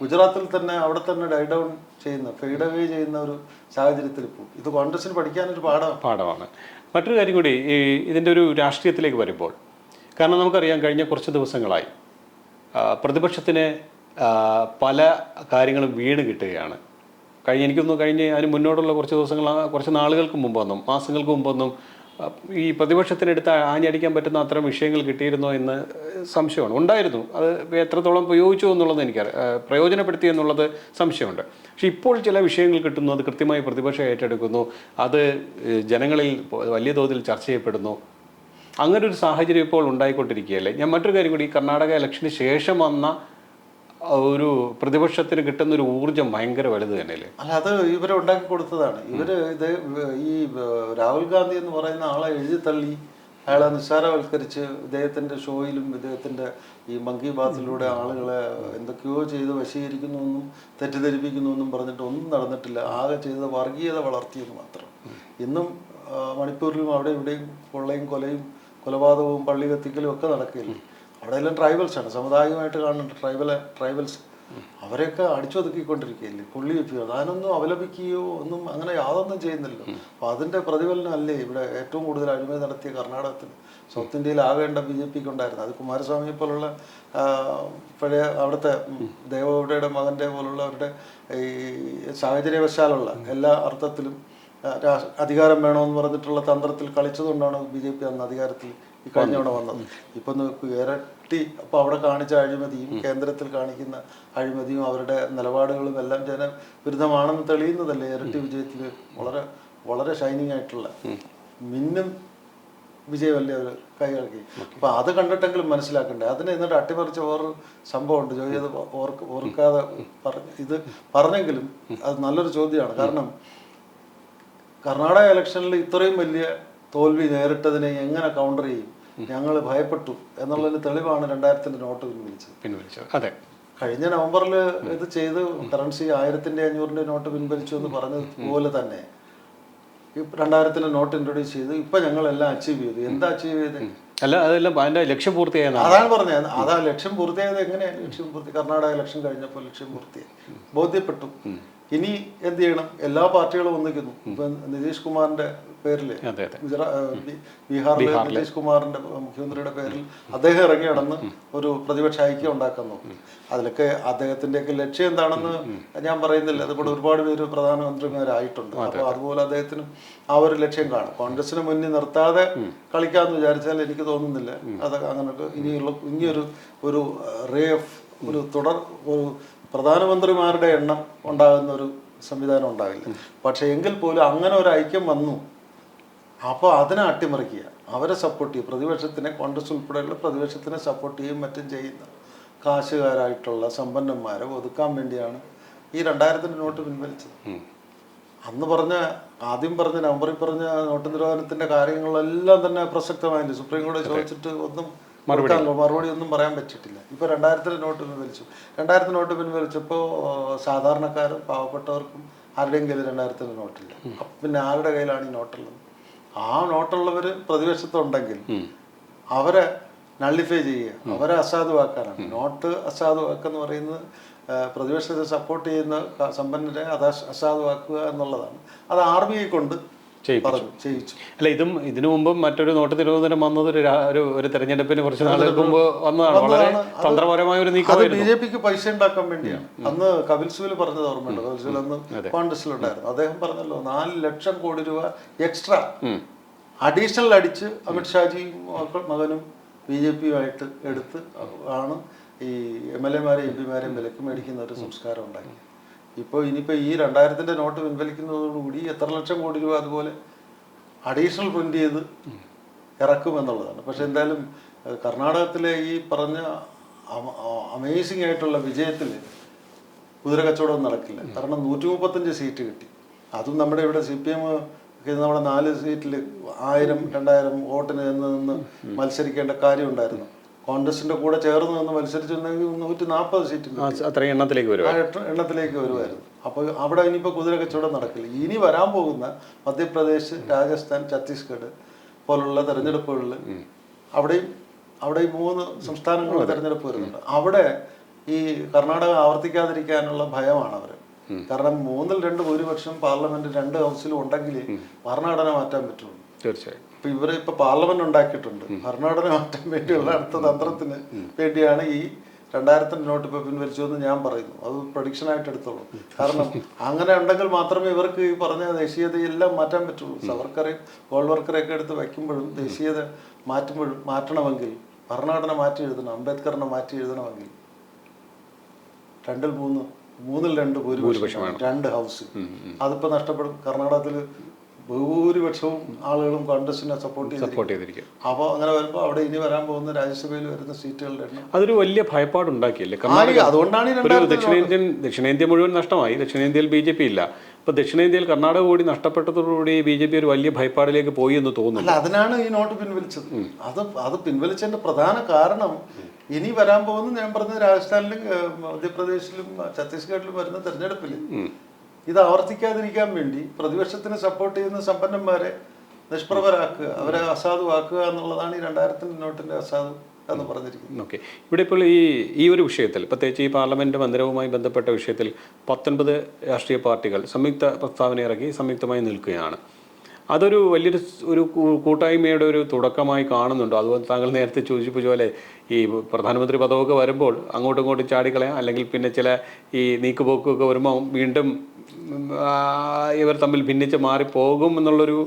ഗുജറാത്തിൽ തന്നെ അവിടെ തന്നെ ഡൈ ഡൗൺ ചെയ്യുന്ന ഫെയ്ഡ് അവേ ചെയ്യുന്ന ഒരു സാഹചര്യത്തിൽ ഇപ്പോൾ ഇത് കോൺഗ്രസിന് പഠിക്കാനൊരു പാഠമാണ്. പാഠമാണ്. മറ്റൊരു കാര്യം കൂടി ഇതിന്റെ ഒരു രാഷ്ട്രീയത്തിലേക്ക് വരുമ്പോൾ കാരണം നമുക്കറിയാം കഴിഞ്ഞ കുറച്ച് ദിവസങ്ങളായി പ്രതിപക്ഷത്തിന് പല കാര്യങ്ങളും വീണ് കിട്ടുകയാണ്. കഴിഞ്ഞ എനിക്കൊന്നും കഴിഞ്ഞ് അതിന് മുന്നോട്ടുള്ള കുറച്ച് ദിവസങ്ങൾ കുറച്ച് നാളുകൾക്ക് മുമ്പൊന്നും മാസങ്ങൾക്ക് മുമ്പൊന്നും ഈ പ്രതിപക്ഷത്തിനെടുത്ത് ആഞ്ഞടിക്കാൻ പറ്റുന്ന അത്തരം വിഷയങ്ങൾ കിട്ടിയിരുന്നോ എന്ന് സംശയമാണ്. ഉണ്ടായിരുന്നു. അത് എത്രത്തോളം ഉപയോഗിച്ചു എന്നുള്ളത് എനിക്ക് പ്രയോജനപ്പെടുത്തി എന്നുള്ളത് സംശയമുണ്ട്. പക്ഷെ ഇപ്പോൾ ചില വിഷയങ്ങൾ കിട്ടുന്നു അത് കൃത്യമായി പ്രതിപക്ഷം ഏറ്റെടുക്കുന്നു അത് ജനങ്ങളിൽ വലിയ തോതിൽ ചർച്ച ചെയ്യപ്പെടുന്നു. അങ്ങനെ ഒരു സാഹചര്യം ഇപ്പോൾ ഉണ്ടായിക്കൊണ്ടിരിക്കുകയല്ലേ? ഞാൻ മറ്റൊരു കാര്യം കൂടി ഈ കർണാടക ഇലക്ഷന് ശേഷം വന്ന ഒരു പ്രതിപക്ഷത്തിന് കിട്ടുന്ന ഒരു ഊർജം ഭയങ്കര വലുത് തന്നെയല്ലേ? അല്ല അത് ഇവരെ ഉണ്ടാക്കി കൊടുത്തതാണ്. ഇവർ ഇത് ഈ രാഹുൽ ഗാന്ധി എന്ന് പറയുന്ന ആളെ എഴുതി തള്ളി. അയാളെ നിസ്സാരവൽക്കരിച്ച് ഇദ്ദേഹത്തിന്റെ ഷോയിലും ഇദ്ദേഹത്തിന്റെ ഈ മങ്കി ബാത്തിലൂടെ ആളുകളെ എന്തൊക്കെയോ ചെയ്ത് വശീകരിക്കുന്നു എന്നും തെറ്റിദ്ധരിപ്പിക്കുന്നു എന്നും പറഞ്ഞിട്ട് ഒന്നും നടന്നിട്ടില്ല. ആകെ ചെയ്ത വർഗീയത വളർത്തിയെന്ന് മാത്രം. ഇന്നും മണിപ്പൂരിലും അവിടെ ഇവിടെയും കൊള്ളയും കൊലയും കൊലപാതകവും പള്ളി കത്തിക്കലും ഒക്കെ നടക്കില്ല ട്രൈബൽസ് ആണ്. സമുദായികമായിട്ട് കാണുന്നുണ്ട് ട്രൈബൽ ട്രൈബൽസ് അവരെയൊക്കെ അടിച്ചൊതുക്കിക്കൊണ്ടിരിക്കുകയല്ലേ? പുള്ളി വെക്കുകയോ അതിനൊന്നും അപലപിക്കുകയോ ഒന്നും അങ്ങനെ യാതൊന്നും ചെയ്യുന്നില്ലല്ലോ. അതിന്റെ പ്രതിഫലനം അല്ലേ ഇവിടെ ഏറ്റവും കൂടുതൽ അഴിമതി നടത്തിയ കർണാടകത്തിൽ സൗത്ത് ഇന്ത്യയിൽ ആകേണ്ട ബി ജെ പിക്ക് ഉണ്ടായിരുന്നു അത് കുമാരസ്വാമിയെ പോലുള്ള പഴയ അവിടുത്തെ ദേവഗൗഡയുടെ മകന്റെ പോലുള്ളവരുടെ ഈ സാഹചര്യവശാലുള്ള എല്ലാ അർത്ഥത്തിലും അധികാരം വേണമെന്ന് പറഞ്ഞിട്ടുള്ള തന്ത്രത്തിൽ കളിച്ചതുകൊണ്ടാണ് ബി ജെ പി അന്ന് അധികാരത്തിൽ ഈ കഴിഞ്ഞ തവണ വന്നത്. ഇപ്പൊ നോക്കൂ ഇരട്ടി അപ്പോൾ അവിടെ കാണിച്ച അഴിമതിയും കേന്ദ്രത്തിൽ കാണിക്കുന്ന അഴിമതിയും അവരുടെ നിലപാടുകളും എല്ലാം ജനവിരുദ്ധമാണെന്ന് തെളിയുന്നതല്ലേ ഇരട്ടി വിജയത്തിൽ വളരെ വളരെ ഷൈനിങ് ആയിട്ടുള്ള. മിന്നും വിജയമല്ലേ അവർ കൈകാക്കി അപ്പൊ അത് കണ്ടിട്ടെങ്കിലും മനസ്സിലാക്കണ്ടേ? അതിനെ എന്നിട്ട് അട്ടിമറിച്ച വേറൊരു സംഭവമുണ്ട്. അത് ഓർക്ക് ഓർക്കാതെ പറഞ്ഞ ഇത് പറഞ്ഞെങ്കിലും അത് നല്ലൊരു ചോദ്യമാണ്. കാരണം കർണാടക ഇലക്ഷനിൽ ഇത്രയും വലിയ തോൽവി നേരിട്ടതിനെ എങ്ങനെ കൗണ്ടർ ചെയ്യും? ഞങ്ങൾ ഭയപ്പെട്ടു എന്നുള്ളതിന് തെളിവാണ് രണ്ടായിരത്തിന്റെ നോട്ട് പിൻവലിച്ചത്. പിൻവലിച്ചത്. അതെ. കഴിഞ്ഞ നവംബറിൽ ഇത് ചെയ്ത് കറൻസി ആയിരത്തിന്റെ അഞ്ഞൂറിന്റെ നോട്ട് പിൻവലിച്ചു എന്ന് പറഞ്ഞത് പോലെ തന്നെ. രണ്ടായിരത്തിന്റെ നോട്ട് ഇൻട്രൊഡ്യൂസ് ചെയ്ത് ഇപ്പൊ ഞങ്ങൾ എല്ലാം അച്ചീവ് ചെയ്തു. എന്താ അച്ചീവ് ചെയ്തത് അല്ല അതെല്ലാം അതിന്റെ ലക്ഷ്യം പൂർത്തിയായത് അതാണ് പറഞ്ഞത്. അതാ ലക്ഷ്യം പൂർത്തിയായത്. എങ്ങനെയാണ് ലക്ഷ്യം പൂർത്തി കർണാടക ഇലക്ഷൻ കഴിഞ്ഞപ്പോൾ ലക്ഷ്യം പൂർത്തിയായി. ബോധ്യപ്പെട്ടു. ഇനി എന്ത് ചെയ്യണം? എല്ലാ പാർട്ടികളും ഒന്നിക്കുന്നു. ഇപ്പൊ നിതീഷ് കുമാറിന്റെ ഗുജറാ ബീഹാറിലെ നിതീഷ് കുമാറിന്റെ മുഖ്യമന്ത്രിയുടെ പേരിൽ അദ്ദേഹം ഇറങ്ങി നടന്ന് ഒരു പ്രതിപക്ഷ ഐക്യം ഉണ്ടാക്കാൻ നോക്കും. അതിലൊക്കെ അദ്ദേഹത്തിന്റെയൊക്കെ ലക്ഷ്യം എന്താണെന്ന് ഞാൻ പറയുന്നില്ല. അതുപോലെ ഒരുപാട് പേര് പ്രധാനമന്ത്രിമാരായിട്ടുണ്ട്. അപ്പോൾ അതുപോലെ അദ്ദേഹത്തിനും ആ ഒരു ലക്ഷ്യം കാണും. കോൺഗ്രസിന് മുന്നിൽ നിർത്താതെ കളിക്കാമെന്ന് വിചാരിച്ചാൽ എനിക്ക് തോന്നുന്നില്ല. അത് അങ്ങനെ ഇനിയുള്ള ഇനിയൊരു ഒരു റേ ഓഫ് ഒരു തുടർ ഒരു പ്രധാനമന്ത്രിമാരുടെ എണ്ണം ഉണ്ടാകുന്ന ഒരു സംവിധാനം ഉണ്ടാകില്ല. പക്ഷെ എങ്കിൽ പോലും അങ്ങനെ ഒരു ഐക്യം വന്നു. അപ്പോൾ അതിനെ അട്ടിമറിക്കുക. അവരെ സപ്പോർട്ട് ചെയ്യും പ്രതിപക്ഷത്തിനെ കോൺഗ്രസ് ഉൾപ്പെടെയുള്ള പ്രതിപക്ഷത്തിനെ സപ്പോർട്ട് ചെയ്യും മറ്റും ചെയ്യുന്ന കാശുകാരായിട്ടുള്ള സമ്പന്നന്മാരെ ഒതുക്കാൻ വേണ്ടിയാണ് ഈ രണ്ടായിരത്തിന്റെ നോട്ട് പിൻവലിച്ചത്. അന്ന് പറഞ്ഞ ആദ്യം പറഞ്ഞ നവംബറിൽ പറഞ്ഞ നോട്ട് നിരോധനത്തിന്റെ കാര്യങ്ങളെല്ലാം തന്നെ പ്രസക്തമായില്ല? സുപ്രീം കോടതി ചോദിച്ചിട്ട് ഒന്നും കൊടുക്കാൻ- മറുപടി ഒന്നും പറയാൻ പറ്റിയിട്ടില്ല. ഇപ്പൊ രണ്ടായിരത്തിന് നോട്ട് പിൻവലിച്ചു രണ്ടായിരത്തി നോട്ട് പിൻവലിച്ചപ്പോൾ സാധാരണക്കാരും പാവപ്പെട്ടവർക്കും ആരുടെയും കയ്യിൽ രണ്ടായിരത്തിന് നോട്ടില്ല. പിന്നെ ആരുടെ കയ്യിലാണ് ഈ നോട്ടുള്ളത്? ആ നോട്ടുള്ളവർ പ്രതിപക്ഷത്തുണ്ടെങ്കിൽ അവരെ നള്ളിഫൈ ചെയ്യുക അവരെ അസാധുവാക്കാനാണ്. നോട്ട് അസാധുവാക്കുക എന്ന് പറയുന്നത് പ്രതിപക്ഷത്തെ സപ്പോർട്ട് ചെയ്യുന്ന സമ്പന്നരെ അത് അസാധുവാക്കുക എന്നുള്ളതാണ്. അത് ആർ ബി ഐ കൊണ്ട് ചെയ്യിച്ചു. അല്ല ഇതും ഇതിനു മുമ്പും മറ്റൊരു നോട്ട് നിരോധനം വന്നത് ഒരു ഒരു തെരഞ്ഞെടുപ്പിന് കുറച്ച് നാളുകൾക്ക് മുമ്പ് വന്നതാണ്. വളരെ തന്ത്രപരമായ ഒരു നീക്കം ബി ജെ പിക്ക് പൈസ ഉണ്ടാക്കാൻ വേണ്ടിയാണ്. അന്ന് കപിൽ സുവിൽ പറഞ്ഞത് ഓർമ്മയുണ്ട്? കപിൽ സുവിൽ അന്ന് കോൺഗ്രസിലുണ്ടായിരുന്നു അദ്ദേഹം പറഞ്ഞല്ലോ നാല് ലക്ഷം കോടി രൂപ എക്സ്ട്രാ അഡീഷണൽ അടിച്ച് അമിത്ഷാജിയും മകനും ബി ജെ പിയുമായിട്ട് എടുത്ത് ആണ് ഈ എം എൽ എമാരെയും എം പിമാരെയും വിലക്ക് മേടിക്കുന്ന ഒരു സംസ്കാരം ഉണ്ടാക്കി ഇപ്പോൾ ഇനിയിപ്പോൾ ഈ രണ്ടായിരത്തിന്റെ നോട്ട് പിൻവലിക്കുന്നതോടുകൂടി എത്ര ലക്ഷം കോടി രൂപ അതുപോലെ അഡീഷണൽ പ്രിന്റ് ചെയ്ത് ഇറക്കും എന്നുള്ളതാണ് പക്ഷെ എന്തായാലും കർണാടകത്തിലെ ഈ പറഞ്ഞ അമേസിംഗ് ആയിട്ടുള്ള വിജയത്തിൽ കുതിര കച്ചവടം നടക്കില്ല. കാരണം നൂറ്റി മുപ്പത്തഞ്ച് സീറ്റ് കിട്ടി. അതും നമ്മുടെ ഇവിടെ സി പി എം നമ്മുടെ നാല് സീറ്റിൽ ആയിരം രണ്ടായിരം വോട്ടിന് നിന്ന് മത്സരിക്കേണ്ട കാര്യം ഉണ്ടായിരുന്നു. കോൺഗ്രസിന്റെ കൂടെ ചേർന്ന് നിന്ന് മത്സരിച്ചിരുന്നെങ്കിൽ നൂറ്റി നാൽപ്പത് സീറ്റ് അത്ര എണ്ണത്തിലേക്ക് വരും എണ്ണത്തിലേക്ക് വരുമായിരുന്നു അപ്പോൾ അവിടെ ഇനിയിപ്പോൾ കുതിര കച്ചവടം നടക്കില്ല. ഇനി വരാൻ പോകുന്ന മധ്യപ്രദേശ് രാജസ്ഥാൻ ഛത്തീസ്ഗഡ് പോലുള്ള തെരഞ്ഞെടുപ്പുകളിൽ അവിടെയും അവിടെ ഈ മൂന്ന് സംസ്ഥാനങ്ങളിൽ തെരഞ്ഞെടുപ്പ് വരുന്നുണ്ട്. അവിടെ ഈ കർണാടക ആവർത്തിക്കാതിരിക്കാനുള്ള ഭയമാണ് അവർ കാരണം മൂന്നിൽ രണ്ട് ഭൂരിപക്ഷം പാർലമെന്റ് രണ്ട് ഹൗസിലും ഉണ്ടെങ്കിൽ ഭരണഘടന മാറ്റാൻ പറ്റുള്ളൂ. തീർച്ചയായും. ഇപ്പൊ ഇവർ ഇപ്പൊ പാർലമെന്റ് ഉണ്ടാക്കിയിട്ടുണ്ട്. ഭരണഘടന മാറ്റാൻ വേണ്ടിയുള്ള അടുത്ത തന്ത്രത്തിന് വേണ്ടിയാണ് ഈ രണ്ടായിരത്തിന്റെ നോട്ട് ഇപ്പൊ പിൻവലിച്ചു എന്ന് ഞാൻ പറയുന്നു. അത് പ്രഡിക്ഷൻ ആയിട്ട് എടുത്തോളൂ. കാരണം അങ്ങനെ ഉണ്ടെങ്കിൽ മാത്രമേ ഇവർക്ക് ഈ പറഞ്ഞ ദേശീയതയെല്ലാം മാറ്റാൻ പറ്റുള്ളൂ. സവർക്കറേയും ഗോൾവർക്കറെയൊക്കെ എടുത്ത് വയ്ക്കുമ്പോഴും ദേശീയത മാറ്റുമ്പോഴും മാറ്റണമെങ്കിൽ ഭരണഘടന മാറ്റി എഴുതണം അംബേദ്കറിനെ മാറ്റി എഴുതണമെങ്കിൽ രണ്ടിൽ മൂന്ന് മൂന്നിൽ രണ്ട് ഭൂരിപക്ഷം രണ്ട് ഹൗസ്. അതിപ്പോ നഷ്ടപ്പെടും. കർണാടകത്തിൽ ഭൂരിപക്ഷവും ആളുകളും കോൺഗ്രസിനെ സപ്പോർട്ട് സപ്പോർട്ട് ചെയ്തിരിക്കും. അപ്പോൾ അങ്ങനെ വരുമ്പോൾ അവിടെ ഇനി വരാൻ പോകുന്ന രാജ്യസഭയിൽ വരുന്ന സീറ്റുകളുടെ എണ്ണം. അതൊരു വലിയ ഭയപ്പാടുണ്ടാക്കിയല്ലേ? കർണാടക അതുകൊണ്ടാണ് ദക്ഷിണേന്ത്യൻ ദക്ഷിണേന്ത്യ മുഴുവൻ നഷ്ടമായി. ദക്ഷിണേന്ത്യയിൽ ബി ജെ പി ഇല്ല. ഇപ്പൊ ദക്ഷിണേന്ത്യയിൽ കർണാടക കൂടി നഷ്ടപ്പെട്ടതോടുകൂടി ബി ജെ പി ഒരു വലിയ ഭയപ്പാടിലേക്ക് പോയി എന്ന് തോന്നുന്നു. അല്ല അതിനാണ് ഈ നോട്ട് പിൻവലിച്ചത്. അത് അത് പിൻവലിച്ചതിന്റെ പ്രധാന കാരണം ഇനി വരാൻ പോകുന്ന ഞാൻ പറഞ്ഞ രാജസ്ഥാനിലും മധ്യപ്രദേശിലും ഛത്തീസ്ഗഡിലും വരുന്ന തെരഞ്ഞെടുപ്പിൽ ഇത് ആവർത്തിക്കാതിരിക്കാൻ വേണ്ടി പ്രതിപക്ഷത്തിന് സപ്പോർട്ട് ചെയ്യുന്ന സമ്പന്നന്മാരെ നിഷ്പ്രഭരാക്കുക അവരെ അസാധുവാക്കുക എന്നുള്ളതാണ് ഈ രണ്ടായിരത്തിന്റെ നോട്ടിന്റെ അസാധു എന്ന് ഓക്കെ. ഇവിടെ ഇപ്പോൾ ഈ ഈ ഒരു വിഷയത്തിൽ പ്രത്യേകിച്ച് ഈ പാർലമെന്റ് മന്ദിരവുമായി ബന്ധപ്പെട്ട വിഷയത്തിൽ പത്തൊൻപത് രാഷ്ട്രീയ പാർട്ടികൾ സംയുക്ത പ്രസ്താവന ഇറക്കി സംയുക്തമായി നിൽക്കുകയാണ്. അതൊരു വലിയൊരു ഒരു കൂട്ടായ്മയുടെ ഒരു തുടക്കമായി കാണുന്നുണ്ടോ. അതുപോലെ താങ്കൾ നേരത്തെ സൂചിപ്പിച്ച പോലെ ഈ പ്രധാനമന്ത്രി പദമൊക്കെ വരുമ്പോൾ അങ്ങോട്ടും ഇങ്ങോട്ടും ചാടിക്കളയാം. അല്ലെങ്കിൽ പിന്നെ ചില ഈ നീക്കുപോക്കൊക്കെ വരുമ്പോൾ വീണ്ടും ഇവർ തമ്മിൽ ഭിന്നിച്ച് മാറിപ്പോകും എന്നുള്ളൊരു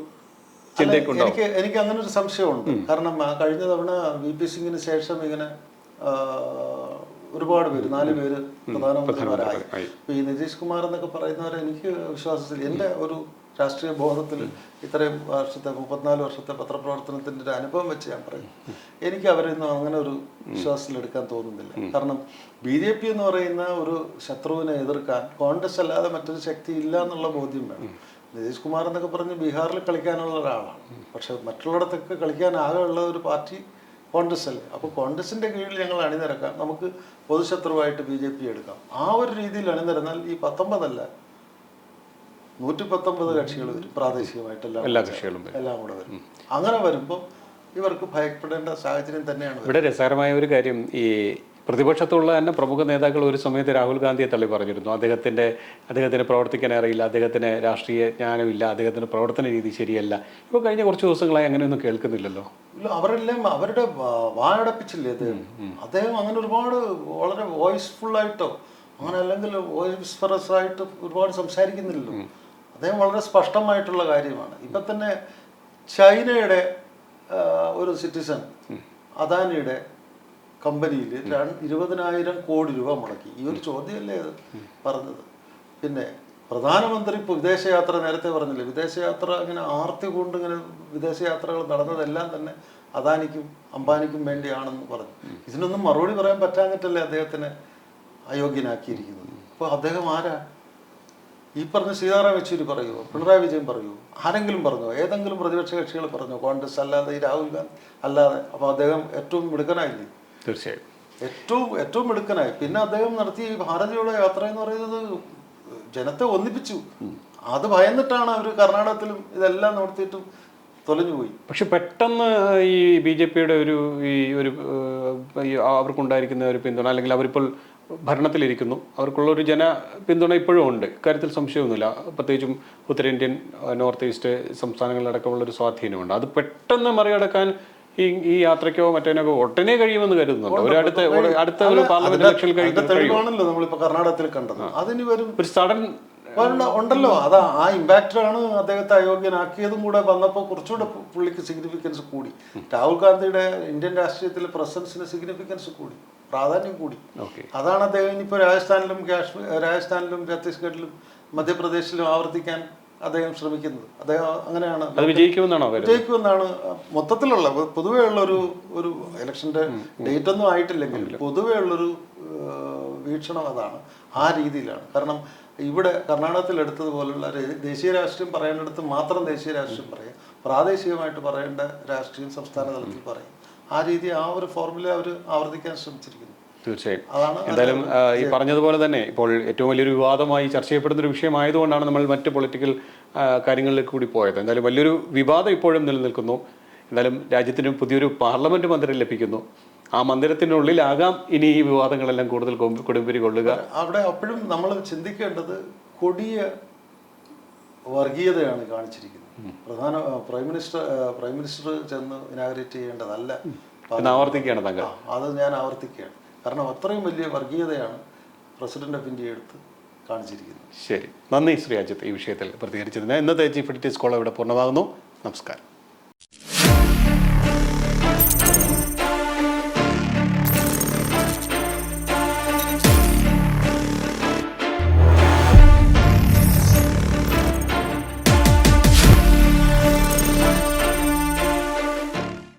എനിക്ക് എനിക്ക് അങ്ങനെ ഒരു സംശയമുണ്ട് കാരണം കഴിഞ്ഞ തവണ വി പി സിംഗിന് ശേഷം ഇങ്ങനെ ഒരുപാട് പേര് നാല് പേര് പ്രധാനമന്ത്രിമാരായി. ഈ നിതീഷ് കുമാർ എന്നൊക്കെ പറയുന്നവരെ എനിക്ക് വിശ്വാസത്തിൽ എന്റെ ഒരു രാഷ്ട്രീയ ബോധത്തിൽ ഇത്രയും വർഷത്തെ മുപ്പത്തിനാല് വർഷത്തെ പത്രപ്രവർത്തനത്തിന്റെ ഒരു അനുഭവം വെച്ച് ഞാൻ പറയും. എനിക്ക് അവരൊന്നും അങ്ങനെ ഒരു വിശ്വാസത്തിൽ എടുക്കാൻ തോന്നുന്നില്ല കാരണം ബി ജെ പി എന്ന് പറയുന്ന ഒരു ശത്രുവിനെ എതിർക്കാൻ കോൺഗ്രസ് അല്ലാതെ മറ്റൊരു ശക്തി ഇല്ല എന്നുള്ള ബോധ്യം വേണം. നിതീഷ് കുമാർ എന്നൊക്കെ പറഞ്ഞ് ബീഹാറിൽ കളിക്കാനുള്ള ഒരാളാണ്. പക്ഷെ മറ്റുള്ളിടത്തൊക്കെ കളിക്കാൻ ആകെ ഉള്ള ഒരു പാർട്ടി കോൺഗ്രസ് അല്ലേ? അപ്പോൾ കോൺഗ്രസിന്റെ കീഴിൽ ഞങ്ങൾ അണിനിരക്കാം. നമുക്ക് പൊതുശത്രുവായിട്ട് ബി ജെ പി എടുക്കാം. ആ ഒരു രീതിയിൽ അണിനിരന്നാൽ ഈ പത്തൊമ്പതല്ല നൂറ്റി പത്തൊമ്പത് കക്ഷികൾ വരും പ്രാദേശികമായിട്ടെല്ലാം എല്ലാ കക്ഷികളും എല്ലാം കൂടെ വരും. അങ്ങനെ വരുമ്പോൾ ഇവർക്ക് ഭയപ്പെടേണ്ട സാഹചര്യം തന്നെയാണ്. ഇവിടെ രസകരമായ ഒരു കാര്യം ഈ പ്രതിപക്ഷത്തുള്ള തന്നെ പ്രമുഖ നേതാക്കൾ ഒരു സമയത്ത് രാഹുൽ ഗാന്ധിയെ തള്ളി പറഞ്ഞിരുന്നു. അദ്ദേഹത്തിന്റെ അദ്ദേഹത്തിന് പ്രവർത്തിക്കാൻ അറിയില്ല അദ്ദേഹത്തിന് രാഷ്ട്രീയ ജ്ഞാനമില്ല അദ്ദേഹത്തിന്റെ പ്രവർത്തന രീതി ശരിയല്ല. ഇപ്പോൾ കഴിഞ്ഞ കുറച്ച് ദിവസങ്ങളായി അങ്ങനെയൊന്നും കേൾക്കുന്നില്ലല്ലോ. ഇല്ല, അവരെല്ലാം അവരുടെ വായടപ്പിച്ചില്ലേ അദ്ദേഹം? അദ്ദേഹം അങ്ങനെ ഒരുപാട് വളരെ വോയിസ്ഫുള്ളായിട്ടോ ആയിട്ടോ അങ്ങനെ അല്ലെങ്കിൽ വോയിസ്ഫറസ് ആയിട്ട് ഒരുപാട് സംസാരിക്കുന്നില്ലല്ലോ. അദ്ദേഹം വളരെ സ്പഷ്ടമായിട്ടുള്ള കാര്യമാണ്. ഇപ്പം തന്നെ ചൈനയുടെ ഒരു സിറ്റിസൺ അദാനിയുടെ കമ്പനിയിൽ ഇരുപതിനായിരം കോടി രൂപ മുടക്കി. ഈ ഒരു ചോദ്യമല്ലേ അത് പറഞ്ഞത്? പിന്നെ പ്രധാനമന്ത്രി ഇപ്പോൾ വിദേശയാത്ര നേരത്തെ പറഞ്ഞില്ലേ? വിദേശയാത്ര ഇങ്ങനെ ആർത്തി കൊണ്ട് ഇങ്ങനെ വിദേശയാത്രകൾ നടന്നതെല്ലാം തന്നെ അദാനിക്കും അംബാനിക്കും വേണ്ടിയാണെന്ന് പറഞ്ഞു. ഇതിനൊന്നും മറുപടി പറയാൻ പറ്റാഞ്ഞിട്ടല്ലേ അദ്ദേഹത്തിനെ അയോഗ്യനാക്കിയിരിക്കുന്നത്? അപ്പോൾ അദ്ദേഹം ആരാ? ഈ പറഞ്ഞ സീതാറാം യെച്ചൂരി പറയുമോ പിണറായി വിജയൻ പറയുമോ ആരെങ്കിലും പറഞ്ഞോ ഏതെങ്കിലും പ്രതിപക്ഷ കക്ഷികൾ പറഞ്ഞോ കോൺഗ്രസ് അല്ലാതെ ഈ രാഹുൽ ഗാന്ധി അല്ലാതെ. അപ്പോൾ അദ്ദേഹം ഏറ്റവും മിടുക്കനായില്ലേ? തീർച്ചയായും. ഏറ്റവും ഏറ്റവും മിടുക്കനായി. പിന്നെ അദ്ദേഹം നടത്തിയ ഈ ഭാരതിയുടെ യാത്ര എന്ന് പറയുന്നത് ജനത്തെ ഒന്നിപ്പിച്ചു. അത് ഭയന്നിട്ടാണ് അവർ കർണാടകത്തിലും ഇതെല്ലാം നടത്തിയിട്ടും തൊലഞ്ഞുപോയി പക്ഷെ പെട്ടെന്ന് ഈ ബി ജെ പിയുടെ ഒരു ഈ ഒരു അവർക്കുണ്ടായിരിക്കുന്ന ഒരു പിന്തുണ അല്ലെങ്കിൽ അവരിപ്പോൾ ഭരണത്തിലിരിക്കുന്നു. അവർക്കുള്ള ഒരു ജന പിന്തുണ ഇപ്പോഴും ഉണ്ട്. കാര്യത്തിൽ സംശയമൊന്നുമില്ല. പ്രത്യേകിച്ചും ഉത്തരേന്ത്യൻ നോർത്ത് ഈസ്റ്റ് സംസ്ഥാനങ്ങളിലടക്കമുള്ള ഒരു സ്വാധീനമുണ്ട്. അത് പെട്ടെന്ന് മറികടക്കാൻ ഈ ഈ യാത്രയ്ക്കോ മറ്റേനൊക്കെ ഒട്ടനെ കഴിയുമെന്ന് കരുതുന്നുണ്ട്. ഒരു അടുത്ത അടുത്ത ഒരു പാർലമെന്റ് ഇലക്ഷൻ അതിന്റെ കഴിക്കാൻ കഴിയും. നമ്മളിപ്പോ കർണാടകത്തിൽ കണ്ടത്. അതിന് വരും ഒരു സഡൻ ഉണ്ടല്ലോ. അതാ ആ ഇമ്പാക്റ്റാണ് അദ്ദേഹത്തെ അയോഗ്യനാക്കിയതും കൂടെ വന്നപ്പോൾ കുറച്ചുകൂടെ പുള്ളിക്ക് സിഗ്നിഫിക്കൻസ് കൂടി. രാഹുൽ ഗാന്ധിയുടെ ഇന്ത്യൻ രാഷ്ട്രീയത്തിലെ പ്രസൻസിന് സിഗ്നിഫിക്കൻസ് കൂടി. പ്രാധാന്യം കൂടി. അതാണ് അദ്ദേഹം ഇനിയിപ്പോൾ രാജസ്ഥാനിലും കാശ്മീർ രാജസ്ഥാനിലും ഛത്തീസ്ഗഡിലും മധ്യപ്രദേശിലും ആവർത്തിക്കാൻ അദ്ദേഹം ശ്രമിക്കുന്നത്. അദ്ദേഹം അങ്ങനെയാണ് വിജയിക്കുമെന്നാണോ വിജയിക്കുമെന്നാണ്. മൊത്തത്തിലുള്ള പൊതുവേ ഉള്ള ഒരു ഒരു ഇലക്ഷന്റെ ഡേറ്റ് ഒന്നും ആയിട്ടില്ലെങ്കിലും പൊതുവേ ഉള്ളൊരു വീക്ഷണം അതാണ് ആ രീതിയിലാണ്. കാരണം ഇവിടെ കർണാടകത്തിൽ എടുത്തതുപോലുള്ള ദേശീയ രാഷ്ട്രീയം പറയേണ്ടടുത്ത് മാത്രം ദേശീയ രാഷ്ട്രീയം പറയും. പ്രാദേശികമായിട്ട് പറയേണ്ട രാഷ്ട്രീയം സംസ്ഥാന തലത്തിൽ പറയും. ആ രീതി ആ ഒരു ഫോർമുല അവർ ആവർത്തിക്കാൻ ശ്രമിച്ചിരിക്കുന്നു. തീർച്ചയായും. എന്തായാലും ഈ പറഞ്ഞതുപോലെ തന്നെ ഇപ്പോൾ ഏറ്റവും വലിയൊരു വിവാദമായി ചർച്ച ചെയ്യപ്പെടുന്ന ഒരു വിഷയമായതുകൊണ്ടാണ് നമ്മൾ മറ്റ് പൊളിറ്റിക്കൽ കാര്യങ്ങളിലേക്ക് കൂടി പോയത്. എന്തായാലും വലിയൊരു വിവാദം ഇപ്പോഴും നിലനിൽക്കുന്നു. എന്തായാലും രാജ്യത്തിന് പുതിയൊരു പാർലമെന്റ് മന്ദിരം ലഭിക്കുന്നു. ആ മന്ദിരത്തിനുള്ളിലാകാം ഇനി ഈ വിവാദങ്ങളെല്ലാം കൂടുതൽ കൊടുമ്പിരി കൊള്ളുക അവിടെ അപ്പോഴും നമ്മൾ ചിന്തിക്കേണ്ടത് കൊടിയ വർഗീയതയാണ് കാണിച്ചിരിക്കുന്നത്. പ്രധാന പ്രൈം മിനിസ്റ്റർ പ്രൈം മിനിസ്റ്റർ ചെന്ന് ഇനാഗ്രേറ്റ് ചെയ്യേണ്ടതല്ല. ആവർത്തിക്കുകയാണ് താങ്കൾ. അത് ഞാൻ ആവർത്തിക്കുകയാണ്. കാരണം അത്രയും വലിയ വർഗീയതയാണ് പ്രസിഡന്റ് ഓഫ് ഇന്ത്യ എടുത്ത് കാണിച്ചിരിക്കുന്നത്. ശരി. നന്ദി ശ്രീ അജിത്ത് ഈ വിഷയത്തിൽ പ്രതികരിച്ചതിന്. ഇന്നത്തെ ചീഫ് എഡിറ്റേഴ്സ് സ്കോൾ ഇവിടെ പൂർണമാകുന്നു. നമസ്കാരം.